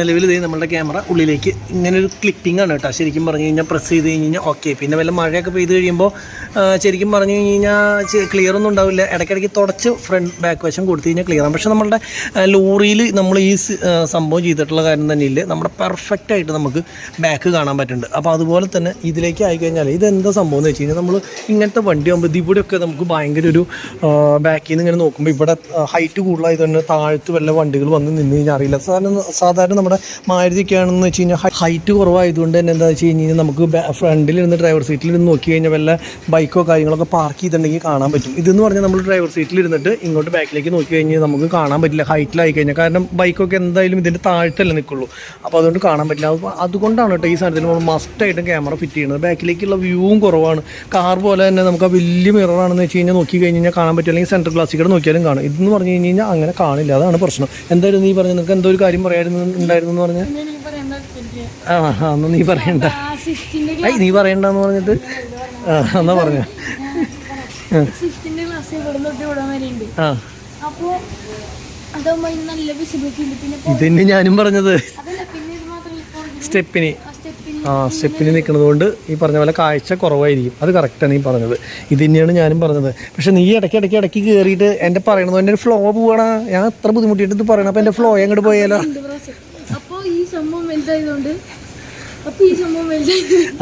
Speaker 1: നിലവിൽ ഇതേ നമ്മുടെ ക്യാമറ ഉള്ളിലേക്ക് ഇങ്ങനെ ഒരു ക്ലിപ്പിംഗ് ആണ് കേട്ടോ ശരിക്കും പറഞ്ഞു കഴിഞ്ഞാൽ പ്രസ് ചെയ്ത് കഴിഞ്ഞ് കഴിഞ്ഞാൽ ഓക്കെ പിന്നെ വല്ല മഴയൊക്കെ പെയ്ത് കഴിയുമ്പോൾ ശരിക്കും പറഞ്ഞു കഴിഞ്ഞാൽ ക്ലിയർ ഒന്നും ഉണ്ടാവില്ല ഇടയ്ക്കിടയ്ക്ക് തുടച്ച് ഫ്രണ്ട് ബാക്ക് വശം കൊടുത്തു കഴിഞ്ഞാൽ ക്ലിയർ ആണ് പക്ഷേ നമ്മളുടെ ലോറിയിൽ നമ്മൾ ഈ സംഭവം ചെയ്തിട്ടുള്ള കാര്യം തന്നെയില്ല നമ്മുടെ പെർഫെക്റ്റ് ആയിട്ട് നമുക്ക് ബാക്ക് കാണാൻ പറ്റുന്നുണ്ട് അപ്പോൾ അതുപോലെ തന്നെ ഇതിലേക്ക് ആയി കഴിഞ്ഞാൽ ഇതെന്താ സംഭവം എന്ന് വെച്ച് കഴിഞ്ഞാൽ നമ്മൾ ഇങ്ങനത്തെ വണ്ടി ആകുമ്പോൾ ഇതിവിടെയൊക്കെ നമുക്ക് ഭയങ്കര ഒരു ബാക്കിൽ നിന്ന് ഇങ്ങനെ നോക്കുമ്പോൾ ഇവിടെ ഹൈറ്റ് കൂടുതലായത് തന്നെ താഴത്ത് വല്ല വണ്ടികൾ വന്ന് നിന്ന് കഴിഞ്ഞാൽ അറിയില്ല സാധാരണ സാധാരണ നമ്മുടെ മാരുതിക്കാണെന്ന് വെച്ച് കഴിഞ്ഞാൽ ഹൈറ്റ് കുറവായതുകൊണ്ട് തന്നെ എന്താ വെച്ച് കഴിഞ്ഞാൽ നമുക്ക് ഫ്രണ്ടിലിരുന്ന് ഡ്രൈവർ സീറ്റിലിരുന്ന് നോക്കി കഴിഞ്ഞാൽ വല്ല ബൈക്കോ കാര്യങ്ങളൊക്കെ പാർക്ക് ചെയ്തിട്ടുണ്ടെങ്കിൽ കാണാൻ പറ്റും ഇതെന്ന് പറഞ്ഞാൽ നമ്മൾ ഡ്രൈവർ സീറ്റിലിരുന്നിട്ട് ഇങ്ങോട്ട് ബാക്കിലേക്ക് നോക്കി കഴിഞ്ഞാൽ നമുക്ക് കാണാൻ പറ്റില്ല ഹൈറ്റിലായി കഴിഞ്ഞാൽ കാരണം ബൈക്കൊക്കെ എന്തായാലും ഇതിൻ്റെ താഴത്തല്ല നിൽക്കുള്ളൂ അപ്പോൾ അതുകൊണ്ട് കാണാൻ പറ്റില്ല അതുകൊണ്ടാണ് കേട്ടോ ഈ സാധനത്തിൽ നമ്മൾ മസ്റ്റായിട്ടും ക്യാമറ ഫിറ്റ് ചെയ്യുന്നത് ബാക്കിലേക്കുള്ള വ്യൂവും കുറവാണ് കാർ പോലെ തന്നെ നമുക്ക് ആ വലിയ മിററാണെന്ന് വെച്ച് കഴിഞ്ഞാൽ നോക്കി കഴിഞ്ഞാൽ കാണാൻ പറ്റും അല്ലെങ്കിൽ സെൻട്രൽ ഗ്ലാസ്സിൽ കൂടെ നോക്കിയാലും കാണും ഇതെന്ന് പറഞ്ഞു കഴിഞ്ഞ് കഴിഞ്ഞാൽ അങ്ങനെ കാണില്ല അതാണ് പ്രശ്നം എന്തായാലും നീ പറഞ്ഞു നിങ്ങൾക്ക് എന്തോ ഒരു കാര്യം പറയായിരുന്നു ഉണ്ടായിരുന്നു എന്ന് പറഞ്ഞ ആ അന്ന് നീ പറയണ്ട ഐ നീ പറയണ്ടെന്ന് പറഞ്ഞിട്ട് ആ എന്നാ പറഞ്ഞ ഇതന്നെ ഞാനും പറഞ്ഞത് സ്റ്റെപ്പിന് ആ സ്റ്റെപ്പിന് നിൽക്കുന്നത് കൊണ്ട് ഈ പറഞ്ഞ പോലെ കാഴ്ച കുറവായിരിക്കും അത് കറക്റ്റാണ് നീ പറഞ്ഞത് ഇത് തന്നെയാണ് ഞാനും പറഞ്ഞത് പക്ഷെ നീ ഇടയ്ക്ക് ഇടയ്ക്ക് ഇടയ്ക്ക് കയറിയിട്ട് എൻ്റെ പറയണത് എൻ്റെ ഒരു ഫ്ലോ പോവാണ് ഞാൻ അത്ര ബുദ്ധിമുട്ടിയിട്ട് ഇത് പറയണം അപ്പോൾ എൻ്റെ ഫ്ലോ അങ്ങോട്ട് പോയാലോ ഇതായതുകൊണ്ട്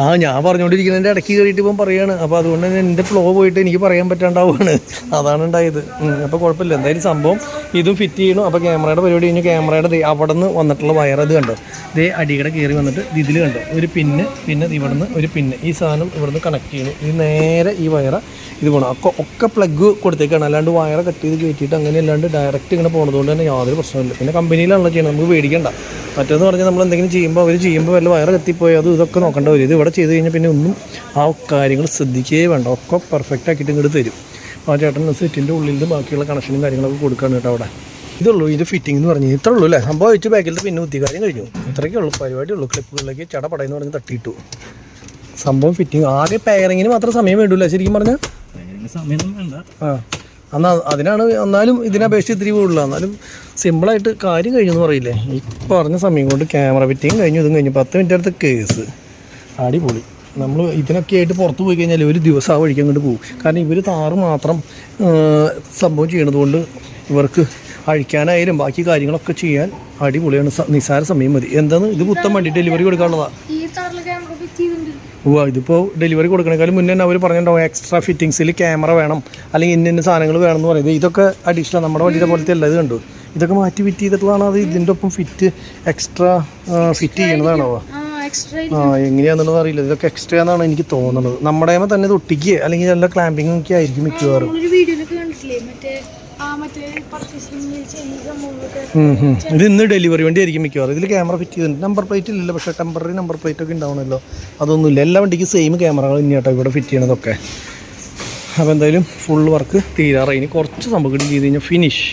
Speaker 1: ആ ഞാൻ പറഞ്ഞുകൊണ്ടിരിക്കുന്നതിൻ്റെ ഇടയ്ക്ക് കയറിയിട്ട് ഇപ്പം പറയാണ് അപ്പോൾ അതുകൊണ്ട് തന്നെ എൻ്റെ ഫ്ലോ പോയിട്ട് എനിക്ക് പറയാൻ പറ്റാണ്ടാവുകയാണ് അതാണ് ഉണ്ടായത് അപ്പോൾ കുഴപ്പമില്ല എന്തായാലും സംഭവം ഇതും ഫിറ്റ് ചെയ്യണം അപ്പോൾ ക്യാമറയുടെ പരിപാടി കഴിഞ്ഞു ക്യാമറയുടെ അവിടെ നിന്ന് വന്നിട്ടുള്ള വയർ അത് കണ്ടോ ഇതേ അടിയുടെ കയറി വന്നിട്ട് ഇതിൽ കണ്ടോ ഒരു പിന്ന് പിന്നെ ഇവിടുന്ന് ഒരു പിന്ന് ഈ സാധനം ഇവിടുന്ന് കണക്ട് ചെയ്യണം ഇത് നേരെ ഈ വയറ ഇത് പോകണം ഒക്കെ ഒക്കെ പ്ലഗ് കൊടുത്തേക്കാണ് അല്ലാണ്ട് വയർ കട്ട് ചെയ്ത് കയറ്റിയിട്ട് അങ്ങനെ അല്ലാണ്ട് ഡയറക്റ്റ് ഇങ്ങനെ പോണതുകൊണ്ട് തന്നെ യാതൊരു പ്രശ്നമില്ല പിന്നെ കമ്പനിയിലാണല്ലോ ചെയ്യണം നമുക്ക് പേടിക്കണ്ട മറ്റേന്ന് പറഞ്ഞാൽ നമ്മൾ എന്തെങ്കിലും ചെയ്യുമ്പോൾ അവർ ചെയ്യുമ്പോൾ വല്ല വയർ കത്തി പോയി അത് ഇതൊക്കെ നോക്കേണ്ട വരും ഇത് ഇവിടെ ചെയ്ത് കഴിഞ്ഞാൽ പിന്നെ ഒന്നും ആ കാര്യങ്ങൾ ശ്രദ്ധിക്കുകയേ വേണ്ട ഒക്കെ പെർഫെക്റ്റ് ആക്കിയിട്ട് ഇങ്ങോട്ട് തരും അപ്പോൾ ആ ചേട്ടൻ സെറ്റിൻ്റെ ഉള്ളിൽ നിന്ന് ബാക്കിയുള്ള കണക്ഷനും കാര്യങ്ങളൊക്കെ കൊടുക്കുകയാണ് കേട്ടോ അവിടെ ഇതുള്ളൂ ഇത് ഫിറ്റിംഗ് എന്ന് പറഞ്ഞു ഇത്രേ ഉള്ളൂ അല്ലേ സംഭവം വെച്ച് ബാക്കിൽ പിന്നെ കാര്യം കഴിഞ്ഞു ഇത്രയൊക്കെ ഉള്ളൂ പരിപാടി ഉള്ളൂ ക്ലിപ്പുകളിലേക്ക് ചട പടയെന്ന് പറഞ്ഞ് തട്ടിയിട്ടു സംഭവം ഫിറ്റിംഗ് ആകെ പെയറിങ്ങിന് മാത്രം സമയം വേണ്ടൂല ശരിക്കും പറഞ്ഞാൽ സമയം വേണ്ട ആ എന്നാൽ അതിനാണ് എന്നാലും ഇതിനപേക്ഷിച്ച് ഇത്തിരി കൂടുതലാണ് എന്നാലും സിമ്പിളായിട്ട് കാര്യം കഴിഞ്ഞെന്ന് പറയില്ലേ ഈ പറഞ്ഞ സമയം കൊണ്ട് ക്യാമറ ഫിറ്റിങ് കഴിഞ്ഞു ഇതും കഴിഞ്ഞു പത്ത് മിനിറ്റ് അടുത്ത് കേസ് അടിപൊളി നമ്മൾ ഇതിനൊക്കെ ആയിട്ട് പുറത്ത് പോയി കഴിഞ്ഞാൽ ഒരു ദിവസം ആ വഴിക്ക് അങ്ങോട്ട് പോകും കാരണം ഇവർ താറ് മാത്രം സംഭവം ചെയ്യണതുകൊണ്ട് ഇവർക്ക് അഴിക്കാനായാലും ബാക്കി കാര്യങ്ങളൊക്കെ ചെയ്യാൻ അടിപൊളിയാണ് നിസാര സമയം മതി എന്താണ് ഇത് പുത്തം വണ്ടി ഡെലിവറി കൊടുക്കാനുള്ളതാണ് ഉവ്വ ഇതിപ്പോൾ ഡെലിവറി കൊടുക്കണേക്കാളും മുന്നേ തന്നെ അവർ പറഞ്ഞിട്ടുണ്ടാവും എക്സ്ട്രാ ഫിറ്റിങ്സിൽ ക്യാമറ വേണം അല്ലെങ്കിൽ ഇന്ന സാധനങ്ങൾ വേണം എന്ന് പറയുന്നത് ഇതൊക്കെ അഡീഷണൽ നമ്മുടെ വലിയ പോലത്തെ എല്ലാം ഇത് കണ്ടു ഇതൊക്കെ മാറ്റി ഫിറ്റ് ചെയ്തിട്ടുള്ളതാണ് അത് ഇതിൻ്റെ ഒപ്പം ഫിറ്റ് എക്സ്ട്രാ ഫിറ്റ് ചെയ്യണതാണോ ആ എങ്ങനെയാണെന്നുള്ളത് അറിയില്ല ഇതൊക്കെ എക്സ്ട്രാ എന്നാണ് എനിക്ക് തോന്നുന്നത് നമ്മുടെ തന്നെ ഇത് ഒട്ടിക്കുക അല്ലെങ്കിൽ നല്ല ക്ലാമ്പിങ്ങൊക്കെ ആയിരിക്കും മിക്കവാറും ഇത് ഇന്ന് ഡെലിവറി വണ്ടി ആയിരിക്കും മിക്കവാറും ഇതിൽ ക്യാമറ ഫിറ്റ് ചെയ്തിട്ടുണ്ട് നമ്പർ പ്ലേറ്റ് ഇല്ലല്ലോ പക്ഷേ ടെമ്പററി നമ്പർ പ്ലേറ്റ് ഒക്കെ ഉണ്ടാവണമല്ലോ അതൊന്നുമില്ല എല്ലാ വണ്ടിക്കും സെയിം ക്യാമറകൾ തന്നെയാട്ടോ ഇവിടെ ഫിറ്റ് ചെയ്യണതൊക്കെ അപ്പോൾ എന്തായാലും ഫുൾ വർക്ക് തീരാറായി ഇനി കുറച്ച് സംഭവം ചെയ്ത് കഴിഞ്ഞാൽ ഫിനിഷ്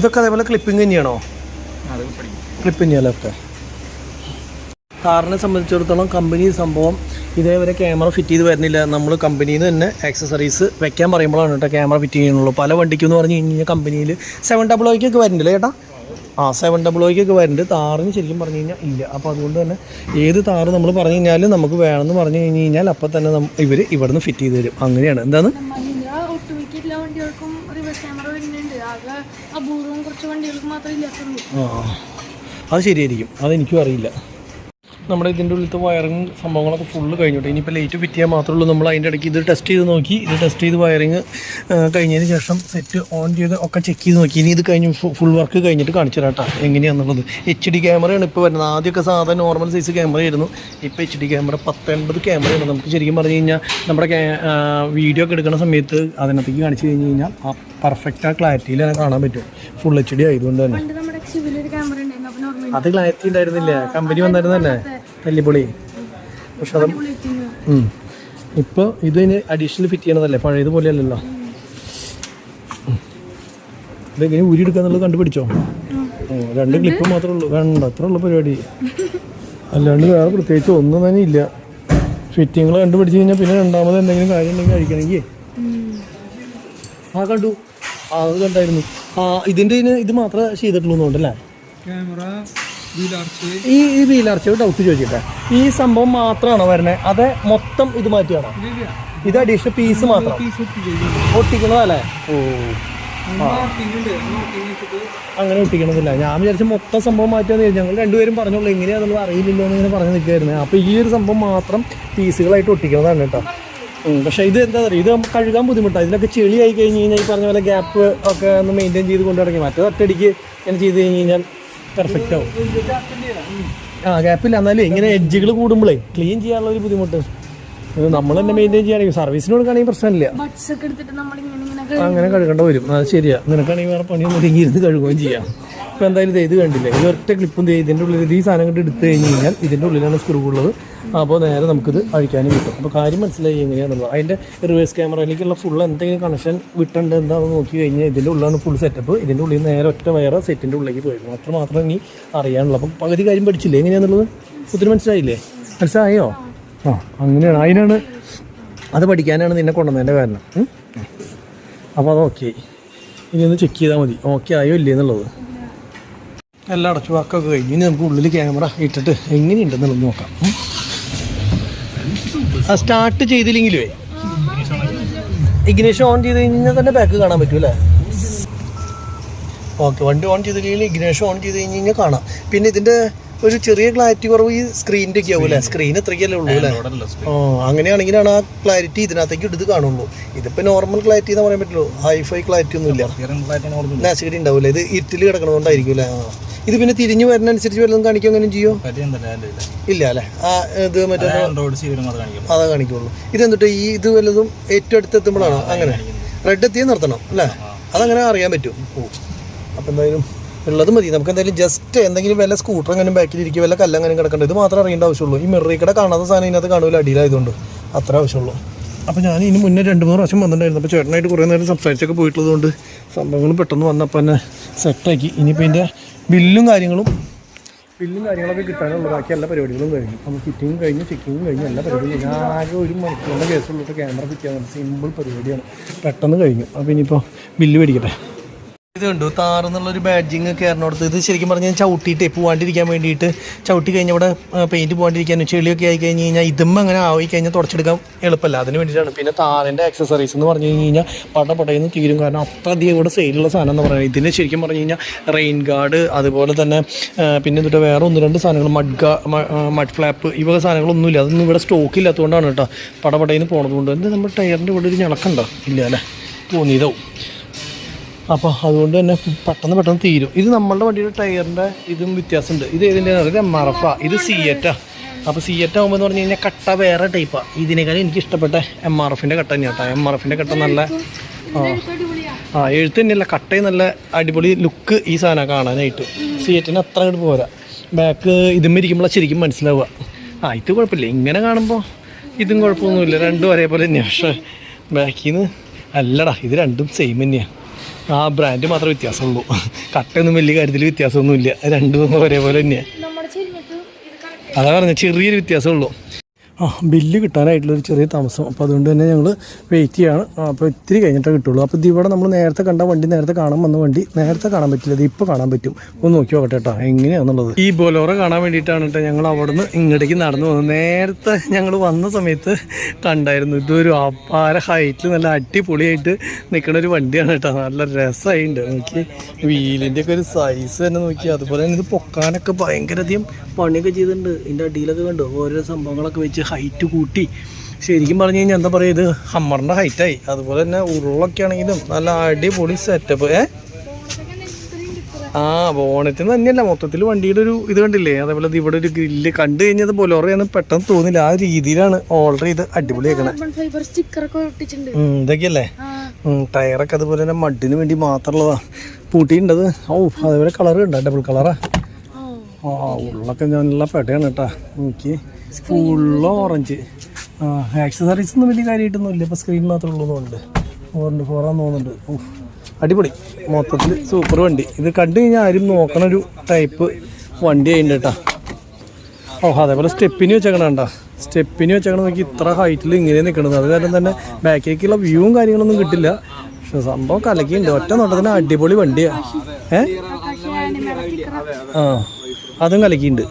Speaker 1: ഇതൊക്കെ അതേപോലെ ക്ലിപ്പിംഗ് തന്നെയാണോ ക്ലിപ്പിംഗ് ചെയ്യാലൊക്കെ കാറിനെ സംബന്ധിച്ചിടത്തോളം കമ്പനി സംഭവം ഇതേവരെ ക്യാമറ ഫിറ്റ് ചെയ്ത് വരുന്നില്ല നമ്മൾ കമ്പനിയിൽ നിന്ന് തന്നെ ആക്സസറീസ് വെക്കാൻ പറയുമ്പോഴാണ് കേട്ടോ ക്യാമറ ഫിറ്റ് ചെയ്യുന്നുള്ളൂ പല വണ്ടിക്കും എന്ന് പറഞ്ഞു കഴിഞ്ഞാൽ കമ്പനിയിൽ സെവൻ ഡബിൾ ഒക്കെ വരുന്നില്ല ചേട്ടാ ആ സെവൻ ഡബിൾ ഒക്കെ വരുന്നുണ്ട് താറിന് ശരിക്കും പറഞ്ഞു കഴിഞ്ഞാൽ ഇല്ല അപ്പോൾ അതുകൊണ്ട് തന്നെ ഏത് താറ് നമ്മൾ പറഞ്ഞു കഴിഞ്ഞാൽ നമുക്ക് വേണമെന്ന് പറഞ്ഞു കഴിഞ്ഞ് കഴിഞ്ഞാൽ അപ്പോൾ തന്നെ ഇവർ ഇവിടുന്ന് ഫിറ്റ് ചെയ്ത് തരും അങ്ങനെയാണ് എന്താണ് ആ അത് ശരിയായിരിക്കും അതെനിക്കും അറിയില്ല നമ്മുടെ ഇതിൻ്റെ ഉള്ളിലത്തെ വയറിങ് സംഭവങ്ങളൊക്കെ ഫുള്ള് കഴിഞ്ഞിട്ട് ഇനിയിപ്പോൾ ലേറ്റ് ഫിറ്റ് മാത്രമേ ഉള്ളൂ നമ്മൾ അതിൻ്റെ ഇടയ്ക്ക് ഇത് ടെസ്റ്റ് ചെയ്ത് നോക്കി ഇത് ടെസ്റ്റ് ചെയ്ത് വയറിങ് കഴിഞ്ഞതിന് ശേഷം സെറ്റ് ഓൺ ചെയ്ത് ഒക്കെ ചെക്ക് ചെയ്ത് നോക്കി ഇനി ഇത് കഴിഞ്ഞ് ഫുൾ വർക്ക് കഴിഞ്ഞിട്ട് കാണിച്ചു തരാം എങ്ങനെയാണെന്നുള്ളത് എച്ച് ഡി ക്യാമറയാണ് ഇപ്പോൾ വരുന്നത് ആദ്യമൊക്കെ സാധാരണ നോർമൽ സൈസ് ക്യാമറയായിരുന്നു ഇപ്പോൾ എച്ച് ഡി ക്യാമറ പത്തൊൻപത് ക്യാമറയാണ് നമുക്ക് ശരിക്കും പറഞ്ഞു കഴിഞ്ഞാൽ നമ്മുടെ വീഡിയോ ഒക്കെ എടുക്കുന്ന സമയത്ത് അതിനകത്തേക്ക് കാണിച്ചു കഴിഞ്ഞ് കഴിഞ്ഞാൽ ആ പെർഫെക്റ്റ് ആ ക്ലാരിറ്റിയിൽ കാണാൻ പറ്റും ഫുൾ എച്ച് ഡി ആയതുകൊണ്ട് തന്നെ അത് ക്ലാരിറ്റി ഉണ്ടായിരുന്നില്ല കമ്പനി തന്നെ തല്ലിപ്പൊളി പക്ഷെ അത് ഇപ്പോൾ ഇതിന് അഡീഷണൽ ഫിറ്റ് ചെയ്യണതല്ലേ പഴയതുപോലെ അല്ലല്ലോ ഇതെങ്ങനെ ഉരി എടുക്കാന്നുള്ളത് കണ്ടുപിടിച്ചോ രണ്ട് ക്ലിപ്പ് മാത്രമേ ഉള്ളൂ വേണ്ട അത്ര ഉള്ള പരിപാടി അല്ലാണ്ട് വേറെ പ്രത്യേകിച്ച് ഒന്നും തന്നെ ഇല്ല ഫിറ്റിങ്ങൾ കണ്ടുപിടിച്ച് കഴിഞ്ഞാൽ പിന്നെ രണ്ടാമത് എന്തെങ്കിലും കാര്യം ഉണ്ടെങ്കിൽ കഴിക്കണമെങ്കിൽ ആ കണ്ടു ആ അത് കണ്ടായിരുന്നു ആ ഇതിൻ്റെ ഇത് മാത്രമേ ചെയ്തിട്ടുള്ളൂ എന്നുണ്ടല്ലേ ക്യാമറ ഈ ഈ വീലാർച്ചയുടെ ഡൗട്ട് ചോദിച്ചിട്ട് ഈ സംഭവം മാത്രമാണോ വരണേ അത് മൊത്തം ഇത് മാറ്റിയാണോ ഇത് അഡീഷണൽ പീസ് മാത്രം ഒട്ടിക്കണതല്ലേ ഓ അങ്ങനെ ഒട്ടിക്കണതില്ല ഞാൻ വിചാരിച്ച മൊത്തം സംഭവം മാറ്റിയാന്ന് ഞങ്ങൾ രണ്ടുപേരും പറഞ്ഞോളൂ എങ്ങനെയാണെന്ന് അറിയില്ലല്ലോ എന്ന് ഇങ്ങനെ പറഞ്ഞു നിൽക്കുകയായിരുന്നു അപ്പോൾ ഈ ഒരു സംഭവം മാത്രം പീസുകളായിട്ട് ഒട്ടിക്കണതാണ് കേട്ടോ പക്ഷേ ഇത് എന്താ പറയുക ഇത് നമുക്ക് കഴുകാൻ ബുദ്ധിമുട്ടാണ് ഇതിലൊക്കെ ചെളിയായി കഴിഞ്ഞ് കഴിഞ്ഞാൽ ഈ പറഞ്ഞ പോലെ ഗ്യാപ്പ് ഒക്കെ ഒന്ന് മെയിൻറ്റെയിൻ ചെയ്ത് കൊണ്ടു തുടങ്ങി മറ്റേ ഒറ്റടിക്ക് ഇങ്ങനെ ചെയ്ത് കഴിഞ്ഞ് കഴിഞ്ഞാൽ പെർഫെക്റ്റ് ആവും ആ ഗ്യാപ്പില്ല എന്നാലും ഇങ്ങനെ എഡ്ജുകൾ കൂടുമ്പോഴേ ക്ലീൻ ചെയ്യാനുള്ള ഒരു ബുദ്ധിമുട്ട് നമ്മൾ തന്നെ മെയിൻറ്റെയിൻ ചെയ്യാണെങ്കിൽ സർവീസിന് കൊടുക്കുകയാണെങ്കിൽ പ്രശ്നമില്ല അങ്ങനെ കഴുകേണ്ട വരും അത് ശരിയാ നിനക്കാണെങ്കിൽ വേറെ പണിയൊന്നും ഇരുന്ന് കഴുകുകയും ചെയ്യാം ഇപ്പോൾ എന്തായാലും ഇത് കണ്ടില്ല ഇത് ഒറ്റ ക്ലിപ്പും ഇതിൻ്റെ ഉള്ളിൽ ഈ സാധനം കണ്ട് എടുത്തു കഴിഞ്ഞ് കഴിഞ്ഞാൽ ഇതിൻ്റെ ഉള്ളിലാണ് സ്ക്രൂ ഉള്ളത് അപ്പോൾ നേരെ നമുക്കിത് അഴിക്കാനും കിട്ടും അപ്പോൾ കാര്യം മനസ്സിലായി എങ്ങനെയാണെന്നുള്ളത് അതിൻ്റെ റിവേഴ്സ് ക്യാമറയിലേക്കുള്ള ഫുൾ എന്തെങ്കിലും കണക്ഷൻ വിട്ടുണ്ട് എന്താണെന്ന് നോക്കി കഴിഞ്ഞാൽ ഇതിൻ്റെ ഉള്ളിലാണ് ഫുൾ സെറ്റപ്പ് ഇതിൻ്റെ ഉള്ളിൽ നേരെ ഒറ്റ വയറ് സെറ്റിൻ്റെ ഉള്ളിലേക്ക് പോയിരുന്നു അത്ര മാത്രം ഇനി അറിയാനുള്ളൂ അപ്പം പകുതി കാര്യം പഠിച്ചില്ലേ എങ്ങനെയാണെന്നുള്ളത് ഒത്തിരി മനസ്സിലായില്ലേ മനസ്സിലായോ ആ അങ്ങനെയാണ് അതിനാണ് അത് പഠിക്കാനാണ് നിന്നെ കൊണ്ടുവന്നതിൻ്റെ കാരണം അപ്പോൾ അത് ഓക്കെ ഇനി ഒന്ന് ചെക്ക് ചെയ്താൽ മതി ഓക്കെ ആയോ ഇല്ലേ എന്നുള്ളത് എല്ലാം അടച്ചു വാക്കൊക്കെ കഴിഞ്ഞ് ഇനി നമുക്ക് ഉള്ളിൽ ക്യാമറ ഇട്ടിട്ട് എങ്ങനെയുണ്ടെന്നുള്ളത് നോക്കാം ആ സ്റ്റാർട്ട് ചെയ്തില്ലെങ്കിലേ ഇഗ്നേഷൻ ഓൺ ചെയ്ത് കഴിഞ്ഞാൽ തന്നെ ബാക്ക് കാണാൻ പറ്റൂല ഓക്കെ വണ്ടി ഓൺ ചെയ്തില്ലെങ്കിൽ ഇഗ്നേഷൻ ഓൺ ചെയ്ത് കഴിഞ്ഞ് കഴിഞ്ഞാൽ കാണാം പിന്നെ ഇതിന്റെ ഒരു ചെറിയ ക്ലാരിറ്റി കുറവ് ഈ സ്ക്രീനിന്റെ ഒക്കെ ആവൂല സ്ക്രീൻ ഇത്രയ്ക്കല്ലേ ഉള്ളൂ അല്ലേ ഓ അങ്ങനെയാണെങ്കിലാണ് ആ ക്ലാരിറ്റി ഇതിനകത്തേക്ക് ഇടത് കാണുള്ളൂ ഇതിപ്പോ നോർമൽ ക്ലാരിറ്റി എന്ന് പറയാൻ പറ്റുള്ളൂ ഹൈഫൈ ക്ലാരിറ്റി ഒന്നും ഇല്ല ഉണ്ടാവില്ല ഇത് ഇറ്റലി കിടക്കണതുകൊണ്ടായിരിക്കും അല്ലേ ആ ഇത് പിന്നെ തിരിഞ്ഞു വരുന്നതനുസരിച്ച് വല്ലതും കാണിക്കും അങ്ങനെ ചെയ്യോ ഇല്ല അല്ലെ ആ ഇത് മറ്റേ അതാ കാണിക്കുള്ളൂ ഇതെന്നിട്ട് ഈ ഇത് വല്ലതും ഏറ്റവും അടുത്തെത്തുമ്പോഴാണോ അങ്ങനെ റെഡ് എത്തിയേ നിർത്തണം അല്ലേ അതങ്ങനെ അറിയാൻ പറ്റും അപ്പോൾ എന്തായാലും ഉള്ളത് മതി നമുക്ക് എന്തായാലും ജസ്റ്റ് എന്തെങ്കിലും വല്ല സ്കൂട്ടർ എങ്ങനെ ബാക്കിലിരിക്കും വല്ല കല്ലങ്ങനെ കിടക്കണ്ട ഇത് മാത്രം അറിയേണ്ട ആവശ്യമുള്ളൂ ഈ മിററി കട കാണാത്ത സാധനം ഇതിനകത്ത് കാണുമല്ലോ അടിയിലായതുകൊണ്ട് അത്ര ആവശ്യമുള്ളൂ അപ്പോൾ ഞാൻ ഇനി മുന്നേ രണ്ട് മൂന്ന് പ്രാവശ്യം വന്നിട്ടുണ്ടായിരുന്നു അപ്പോൾ ചേട്ടനായിട്ട് കുറേ നേരം സംസാരിച്ചൊക്കെ പോയിട്ടുള്ളതുകൊണ്ട് സംഭവങ്ങൾ പെട്ടെന്ന് വന്നപ്പോൾ തന്നെ സെറ്റാക്കി ഇനിയിപ്പോൾ ഇതിൻ്റെ ബില്ലും കാര്യങ്ങളും ബില്ലും കാര്യങ്ങളൊക്കെ കിട്ടാനുള്ള ബാക്കി എല്ലാ പരിപാടികളും കഴിഞ്ഞു അപ്പം ഫിറ്റിങ്ങും കഴിഞ്ഞ് ചെക്കിങ്ങും കഴിഞ്ഞ് എല്ലാ പരിപാടിയും കഴിഞ്ഞു ആകെ ഒരു മണിക്കൂറിൻ്റെ കേസുള്ളിട്ട് ക്യാമറ ഫിറ്റ് ചെയ്യാൻ സിമ്പിൾ പരിപാടിയാണ് പെട്ടെന്ന് കഴിഞ്ഞു അപ്പം ഇനിയിപ്പോൾ ബില്ല് മേടിക്കട്ടെ ഇത് കണ്ടു ഒരു ബാഡ്ജിങ് കയറിനോടത്ത് ഇത് ശരിക്കും പറഞ്ഞാൽ ചവിട്ടിയിട്ട് പോവാണ്ടിരിക്കാൻ വേണ്ടിയിട്ട് ചവിട്ടി കഴിഞ്ഞാൽ ഇവിടെ പെയിൻറ്റ് പോകാണ്ടിരിക്കാനും ചെളിയൊക്കെ ആയി കഴിഞ്ഞ് കഴിഞ്ഞാൽ ഇതും അങ്ങനെ ആയി കഴിഞ്ഞാൽ തുടച്ചെടുക്കാൻ എളുപ്പമല്ല അതിന് വേണ്ടിയിട്ടാണ് പിന്നെ താറിൻ്റെ ആക്സസറീസ് എന്ന് പറഞ്ഞു കഴിഞ്ഞാൽ പട പടയെന്ന് തീരും കാരണം അധികം ഇവിടെ സെയിലുള്ള സാധനം എന്ന് പറയുന്നത് ഇതിന് ശരിക്കും പറഞ്ഞു കഴിഞ്ഞാൽ റെയിൻ ഗാർഡ് അതുപോലെ തന്നെ പിന്നെ എന്നിട്ട് വേറെ ഒന്ന് രണ്ട് സാധനങ്ങൾ മഡ് ഗാ മഡ് ഫ്ലാപ്പ് ഇവ സാധനങ്ങളൊന്നുമില്ല അതൊന്നും ഇവിടെ സ്റ്റോക്ക് ഇല്ലാത്തതുകൊണ്ടാണ് കേട്ടോ പടപടയെന്ന് പോണതുകൊണ്ട് എന്താ നമ്മുടെ ടയറിൻ്റെ ഇവിടെ ഒരു ഞളക്കുണ്ടോ ഇല്ല അല്ലേ തോന്നിയതോ അപ്പോൾ അതുകൊണ്ട് തന്നെ പെട്ടെന്ന് പെട്ടെന്ന് തീരും ഇത് നമ്മളുടെ വണ്ടിയുടെ ടയറിൻ്റെ ഇതും വ്യത്യാസമുണ്ട് ഇത് ഏതിൻ്റെ ഇത് എം ഇത് സിയറ്റ അപ്പോൾ സി ആകുമ്പോൾ എന്ന് പറഞ്ഞു കഴിഞ്ഞാൽ കട്ട വേറെ ടൈപ്പാണ് ഇതിനേക്കാളും എനിക്ക് ഇഷ്ടപ്പെട്ട എം ആർ എഫിൻ്റെ കട്ട തന്നെയാണ് കേട്ടോ എം ആർ എഫിൻ്റെ കട്ട നല്ല ആ ആ എഴുത്ത് തന്നെയല്ല കട്ടയും നല്ല അടിപൊളി ലുക്ക് ഈ സാധനം കാണാനായിട്ട് സിയറ്റിന് അത്ര അങ്ങോട്ട് പോരാ ബാക്ക് ഇതും ഇരിക്കുമ്പോഴാണ് ശരിക്കും മനസ്സിലാവുക ആ ഇത് കുഴപ്പമില്ല ഇങ്ങനെ കാണുമ്പോൾ ഇതും കുഴപ്പമൊന്നുമില്ല രണ്ടും ഒരേപോലെ തന്നെയാണ് പക്ഷേ ബാക്കിൽ നിന്ന് അല്ലടാ ഇത് രണ്ടും സെയിം തന്നെയാണ് ആ ബ്രാൻഡ് മാത്രം വ്യത്യാസമുള്ളൂ കട്ടയൊന്നും വലിയ കാര്യത്തിൽ വ്യത്യാസമൊന്നുമില്ല രണ്ടും ഒരേപോലെ തന്നെയാണ് അതാ പറഞ്ഞ ചെറിയൊരു വ്യത്യാസമുള്ളൂ ബില്ല് കിട്ടാനായിട്ടുള്ളൊരു ചെറിയ താമസം അപ്പോൾ അതുകൊണ്ട് തന്നെ ഞങ്ങൾ വെയിറ്റ് ചെയ്യാണ് അപ്പോൾ ഇത്തിരി കഴിഞ്ഞിട്ടേ കിട്ടുള്ളൂ അപ്പോൾ ഇതിവിടെ ഇവിടെ നമ്മൾ നേരത്തെ കണ്ട വണ്ടി നേരത്തെ കാണാൻ വന്ന വണ്ടി നേരത്തെ കാണാൻ പറ്റില്ല ഇത് ഇപ്പോൾ കാണാൻ പറ്റും ഒന്ന് നോക്കി നോക്കട്ടെ കേട്ടോ എങ്ങനെയാണെന്നുള്ളത് ഈ ബൊലോറ കാണാൻ വേണ്ടിയിട്ടാണ് കേട്ടോ ഞങ്ങൾ അവിടെ നിന്ന് ഇങ്ങോട്ടേക്ക് നടന്നു പോകുന്നത് നേരത്തെ ഞങ്ങൾ വന്ന സമയത്ത് കണ്ടായിരുന്നു ഇതൊരു അപ്പാര ഹൈറ്റിൽ നല്ല അടിപൊളിയായിട്ട് നിൽക്കുന്ന ഒരു വണ്ടിയാണ് കേട്ടോ നല്ല രസമായിട്ടുണ്ട് നോക്കി ഒക്കെ ഒരു സൈസ് തന്നെ നോക്കി അതുപോലെ തന്നെ ഇത് പൊക്കാനൊക്കെ ഭയങ്കരധികം പണിയൊക്കെ ചെയ്തിട്ടുണ്ട് ഇതിൻ്റെ അടിയിലൊക്കെ കണ്ടു ഓരോ സംഭവങ്ങളൊക്കെ വെച്ച് ഹൈറ്റ് കൂട്ടി ശരിക്കും പറഞ്ഞു കഴിഞ്ഞാൽ എന്താ പറയുക ഇത് ഹമ്മറിൻ്റെ ഹൈറ്റായി അതുപോലെ തന്നെ ഉരുളൊക്കെ ആണെങ്കിലും നല്ല അടിപൊളി സെറ്റപ്പ് ഏ ആ ബോണറ്റിൽ തന്നെയല്ല മൊത്തത്തിൽ വണ്ടിയുടെ ഒരു ഇത് കണ്ടില്ലേ അതേപോലെ ഇവിടെ ഒരു ഗ്രില്ല് കണ്ടു കഴിഞ്ഞത് പൊലോറയാണ് പെട്ടെന്ന് തോന്നില്ല ആ രീതിയിലാണ് ഓർഡർ ചെയ്ത് അടിപൊളിയാക്കണേ ഇതൊക്കെയല്ലേ ടയറൊക്കെ അതുപോലെ തന്നെ മഡിന് വേണ്ടി മാത്രമുള്ളതാ പൂട്ടിയിട്ടുണ്ടത് ഓ അതേപോലെ കളർ ഉണ്ടോ ഡബിൾ കളറാ ആ ഉള്ളൊക്കെ ഞാൻ നല്ല പെടയാണ് കേട്ടാ നോക്കിയേ ഫുള്ള് ഓറഞ്ച് ആ ആക്സസറീസ് ഒന്നും വലിയ കാര്യമായിട്ടൊന്നും ഇല്ല ഇപ്പോൾ സ്ക്രീൻ മാത്രമേ ഉള്ളതുകൊണ്ട് ഓറഞ്ച് ഫോറിൻ്റെ ഫോറാന്ന് തോന്നുന്നുണ്ട് അടിപൊളി മൊത്തത്തിൽ സൂപ്പർ വണ്ടി ഇത് കണ്ടു കഴിഞ്ഞാൽ ആരും നോക്കണ ഒരു ടൈപ്പ് വണ്ടി അതിൻ്റെ കേട്ടോ ഓ അതേപോലെ സ്റ്റെപ്പിന് വെച്ചേക്കണ കണ്ട സ്റ്റെപ്പിന് വെച്ചേക്കണ നോക്കി ഇത്ര ഹൈറ്റിൽ ഇങ്ങനെ നിൽക്കണത് അത് കാരണം തന്നെ ബാക്കിലേക്കുള്ള വ്യൂവും കാര്യങ്ങളൊന്നും കിട്ടില്ല പക്ഷെ സംഭവം കലക്കിയുണ്ട് ഒറ്റ നോട്ടത്തിന് അടിപൊളി വണ്ടിയാണ് ഏ ആ അതും കലക്കിയുണ്ട്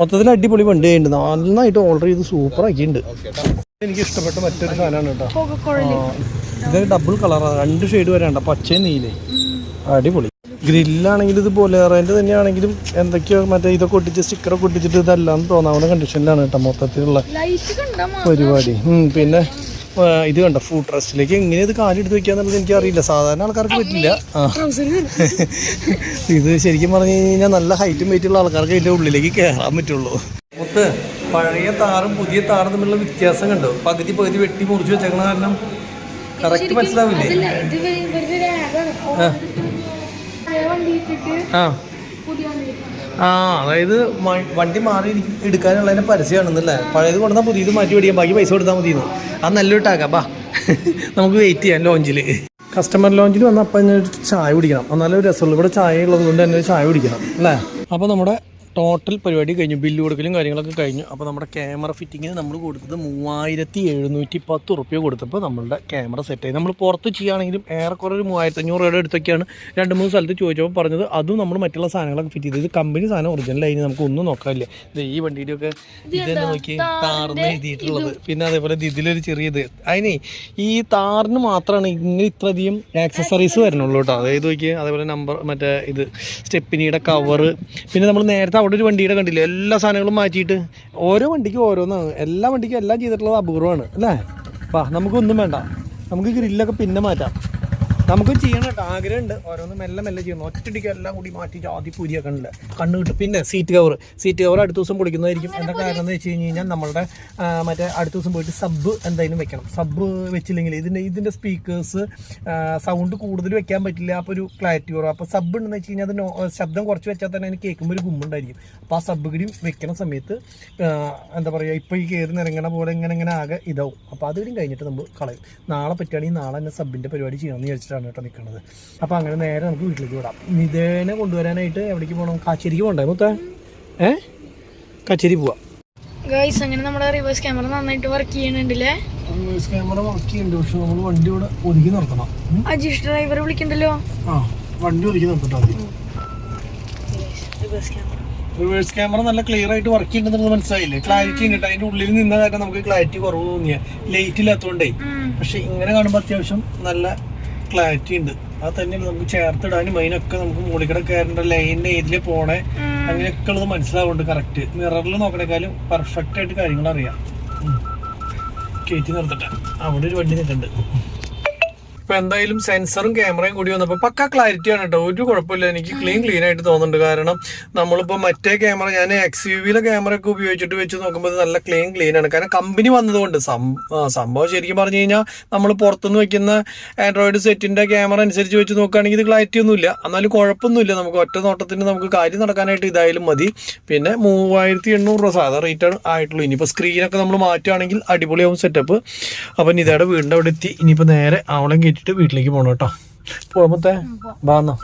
Speaker 1: മൊത്തത്തിൽ അടിപൊളി വണ്ടി ഉണ്ട് നന്നായിട്ട് ഓർഡർ ചെയ്ത് സൂപ്പർ ആക്കിയിട്ടുണ്ട് എനിക്ക് ഇഷ്ടപ്പെട്ട മറ്റൊരു സാധനമാണ് കേട്ടോ ഇത് ഡബിൾ കളറാണ് രണ്ട് ഷെയ്ഡ് വരാണ്ട പച്ചയും നീലേ അടിപൊളി ഗ്രില്ലാണെങ്കിൽ ഇത് പോലെ ബൊലേറേൻ്റെ തന്നെയാണെങ്കിലും എന്തൊക്കെയോ മറ്റേ ഇതൊക്കെ ഒട്ടിച്ച് സ്റ്റിക്കറൊക്കെ ഒട്ടിച്ചിട്ട് ഇതല്ലാന്ന് തോന്നാവുന്ന കണ്ടീഷനിലാണ് കേട്ടോ മൊത്തത്തിലുള്ള പരിപാടി പിന്നെ ഇത് കണ്ട ഫുഡ് ട്രസ്റ്റിലേക്ക് എങ്ങനെ ഇത് കാലെടുത്ത് വെക്കുക എന്നുള്ളത് എനിക്കറിയില്ല സാധാരണ ആൾക്കാർക്ക് പറ്റില്ല ഇത് ശരിക്കും പറഞ്ഞു കഴിഞ്ഞാൽ നല്ല ഹൈറ്റും വെയിറ്റുള്ള ആൾക്കാർക്ക് ഇതിൻ്റെ ഉള്ളിലേക്ക് കയറാൻ പറ്റുള്ളൂ മൊത്ത പഴയ താറും പുതിയ താറും തമ്മിലുള്ള വ്യത്യാസം കണ്ടു പകുതി പകുതി വെട്ടി മുറിച്ച് വെച്ചേക്കണ കാരണം കറക്റ്റ് മനസ്സിലാവില്ലേ ആ ആ അതായത് വണ്ടി മാറി എടുക്കാനുള്ളതിന് പരസ്യമാണെന്നല്ലേ പഴയത് കൊണ്ടുവന്നാൽ പുതിയത് മാറ്റി മേടിക്കാം ബാക്കി പൈസ കൊടുത്താൽ മതിയെന്ന് അത് നല്ല ടാക്കാം ബാ നമുക്ക് വെയിറ്റ് ചെയ്യാം ലോഞ്ചിൽ കസ്റ്റമർ ലോഞ്ചിൽ വന്ന് അപ്പം ചായ കുടിക്കണം എന്നാലും രസമുള്ള ഇവിടെ ചായ ഉള്ളത് കൊണ്ട് തന്നെ ചായ കുടിക്കണം അല്ലേ അപ്പോൾ നമ്മുടെ ടോട്ടൽ പരിപാടി കഴിഞ്ഞു ബില്ല് കൊടുക്കലും കാര്യങ്ങളൊക്കെ കഴിഞ്ഞു അപ്പോൾ നമ്മുടെ ക്യാമറ ഫിറ്റിങ്ങിന് നമ്മൾ കൊടുത്തത് മൂവായിരത്തി എഴുന്നൂറ്റി പത്ത് റുപ്യ കൊടുത്തപ്പോൾ നമ്മളുടെ ക്യാമറ സെറ്റ് ആയി നമ്മൾ പുറത്ത് ചെയ്യുകയാണെങ്കിലും ഏറെക്കുറെ ഒരു മൂവായിരത്തി അഞ്ഞൂറ് രൂപയുടെ അടുത്തൊക്കെയാണ് രണ്ട് മൂന്ന് സ്ഥലത്ത് ചോദിച്ചപ്പോൾ പറഞ്ഞത് അതും നമ്മൾ മറ്റുള്ള സാധനങ്ങളൊക്കെ ഫിറ്റ് ചെയ്തത് കമ്പനി സാധനം ഒറിജിനൽ അതിന് നമുക്ക് ഒന്നും നോക്കാനില്ല ഈ വണ്ടിയുടെയൊക്കെ ഇതെന്നെ നോക്കി താറിന് എഴുതിയിട്ടുള്ളത് പിന്നെ അതേപോലെ ഇതിലൊരു ചെറിയത് അതിനെ ഈ താറിന് മാത്രമാണ് ഇങ്ങനെ ഇത്രയധികം ആക്സസറീസ് വരണുള്ളൂ കേട്ടോ അതായത് നോക്കിയാൽ അതേപോലെ നമ്പർ മറ്റേ ഇത് സ്റ്റെപ്പിനിയുടെ കവറ് പിന്നെ നമ്മൾ നേരത്തെ അവിടെ ഒരു വണ്ടിയുടെ കണ്ടില്ല എല്ലാ സാധനങ്ങളും മാറ്റിയിട്ട് ഓരോ വണ്ടിക്കും ഓരോന്നാണ് എല്ലാ വണ്ടിക്കും എല്ലാം ചെയ്തിട്ടുള്ളത് അപൂർവമാണ് അല്ലേ അപ്പം നമുക്കൊന്നും വേണ്ട നമുക്ക് ഗ്രില്ലൊക്കെ പിന്നെ മാറ്റാം നമുക്കും ചെയ്യണം കേട്ടോ ആഗ്രഹമുണ്ട് ഓരോന്ന് മെല്ലെ മെല്ലെ ചെയ്യുന്നു ഒറ്റടിക്ക് എല്ലാം കൂടി മാറ്റി ജാതി പൂരിയൊക്കെ ഉണ്ട് കണ്ണ് കിട്ടും പിന്നെ സീറ്റ് കവർ സീറ്റ് കവർ അടുത്ത ദിവസം പൊളിക്കുന്നതായിരിക്കും എന്താ കാരണം എന്ന് വെച്ച് കഴിഞ്ഞ് കഴിഞ്ഞാൽ നമ്മളുടെ മറ്റേ അടുത്ത ദിവസം പോയിട്ട് സബ് എന്തായാലും വെക്കണം സബ് വെച്ചില്ലെങ്കിൽ ഇതിൻ്റെ ഇതിൻ്റെ സ്പീക്കേഴ്സ് സൗണ്ട് കൂടുതൽ വെക്കാൻ പറ്റില്ല അപ്പോൾ ഒരു ക്ലാരിറ്റി കുറവ് അപ്പോൾ സബ് ഉണ്ടെന്ന് വെച്ച് കഴിഞ്ഞാൽ അതിന് ശബ്ദം കുറച്ച് വെച്ചാൽ തന്നെ അതിന് കേൾക്കുമ്പോൾ ഒരു ഗുമ്മുണ്ടായിരിക്കും അപ്പോൾ ആ സബ് കൂടി വെക്കണ സമയത്ത് എന്താ പറയുക ഇപ്പോൾ ഈ കയറി നിരങ്ങണ പോലെ ഇങ്ങനെ ഇങ്ങനെ ആകെ ഇതാവും അപ്പോൾ അത് കഴിഞ്ഞിട്ട് നമ്മൾ കളയും നാളെ പറ്റുകയാണെങ്കിൽ നാളെ തന്നെ സബിൻ്റെ പരിപാടി ചെയ്യണമെന്ന് വിചാരിച്ചിട്ടാണ് വെച്ചിട്ടാണ് കേട്ടോ നിൽക്കുന്നത് അപ്പോൾ അങ്ങനെ നേരെ നമുക്ക് വീട്ടിലേക്ക് വിടാം നിതേനെ കൊണ്ടുവരാനായിട്ട് എവിടേക്ക് പോകണം കാച്ചേരിക്ക് പോകണ്ടേ മുത്ത ഏ കച്ചേരി പോവാം ഗൈസ് അങ്ങനെ നമ്മുടെ റിവേഴ്സ് ക്യാമറ നന്നായിട്ട് വർക്ക് ചെയ്യണുണ്ടല്ലേ റിവേഴ്സ് ക്യാമറ വർക്ക് ചെയ്യുന്നുണ്ട് പക്ഷെ നമ്മൾ വണ്ടി ഇവിടെ ഒതുക്കി നിർത്തണം അജീഷ് ഡ്രൈവർ വിളിക്കണ്ടല്ലോ ആ വണ്ടി ഒതുക്കി നിർത്തട്ടോ റിവേഴ്സ് ക്യാമറ നല്ല ക്ലിയർ ആയിട്ട് വർക്ക് ചെയ്യുന്നുണ്ടെന്ന് മനസ്സിലായില്ലേ ക്ലാരിറ്റി ഉണ്ട് അതിന്റെ ഉള്ളിൽ നിന്ന കാരണം നമുക്ക് ക്ലാരിറ്റി കുറവ് തോന്നിയ ലൈറ്റ് ഇല്ലാത്തതുകൊണ്ടേ പക്ഷെ ഇങ്ങനെ കാണുമ്പോൾ അത്യാവശ്യം നല്ല ക്ലാരിറ്റി ഉണ്ട് അത് തന്നെയാണ് നമുക്ക് ചേർത്തിടാനും അതിനൊക്കെ നമുക്ക് മൂളിക്കട കയറേണ്ട ലൈനിന്റെ ഏതിലെ പോണേ അങ്ങനെയൊക്കെ ഉള്ളത് മനസ്സിലാവുന്നുണ്ട് കറക്റ്റ് മിററിൽ നോക്കണേക്കാളും പെർഫെക്റ്റ് ആയിട്ട് കാര്യങ്ങൾ അറിയാം കയറ്റി നിർത്തട്ടെ അവിടെ ഒരു വണ്ടി നിൽക്കുന്നുണ്ട് ഇപ്പൊ എന്തായാലും സെൻസറും ക്യാമറയും കൂടി വന്നപ്പോൾ പക്ക ക്ലാരിറ്റി ആണ് കേട്ടോ ഒരു കുഴപ്പമില്ല എനിക്ക് ക്ലീൻ ക്ലീൻ ആയിട്ട് തോന്നുന്നുണ്ട് കാരണം നമ്മളിപ്പോ മറ്റേ ക്യാമറ ഞാൻ എക്സ് യു വിയിലെ ക്യാമറ ഒക്കെ ഉപയോഗിച്ചിട്ട് വെച്ച് നോക്കുമ്പോൾ നല്ല ക്ലീൻ ക്ലീൻ ആണ് കാരണം കമ്പനി വന്നതുകൊണ്ട് സംഭവം ശരിക്കും പറഞ്ഞു കഴിഞ്ഞാൽ നമ്മൾ പുറത്തുനിന്ന് വെക്കുന്ന ആൻഡ്രോയിഡ് സെറ്റിന്റെ ക്യാമറ അനുസരിച്ച് വെച്ച് നോക്കുകയാണെങ്കിൽ ഇത് ക്ലാരിറ്റി ഒന്നുമില്ല എന്നാലും കുഴപ്പമൊന്നുമില്ല നമുക്ക് ഒറ്റ നോട്ടത്തിന് നമുക്ക് കാര്യം നടക്കാനായിട്ട് ഇതായാലും മതി പിന്നെ മൂവായിരത്തി എണ്ണൂറ് രൂപ സാധാ റേറ്റ് ആണ് ആയിട്ടുള്ളൂ ഇനിയിപ്പോൾ സ്ക്രീനൊക്കെ നമ്മൾ മാറ്റുകയാണെങ്കിൽ അടിപൊളിയാവും സെറ്റപ്പ് അപ്പം ഇതേടെ വീടിൻ്റെ അവിടെ എത്തി ഇനിയിപ്പോൾ നേരെ അവളെ കയറ്റി കയറ്റിയിട്ട് വീട്ടിലേക്ക് പോകണം കേട്ടോ പോകാമത്തെ വാന്നോ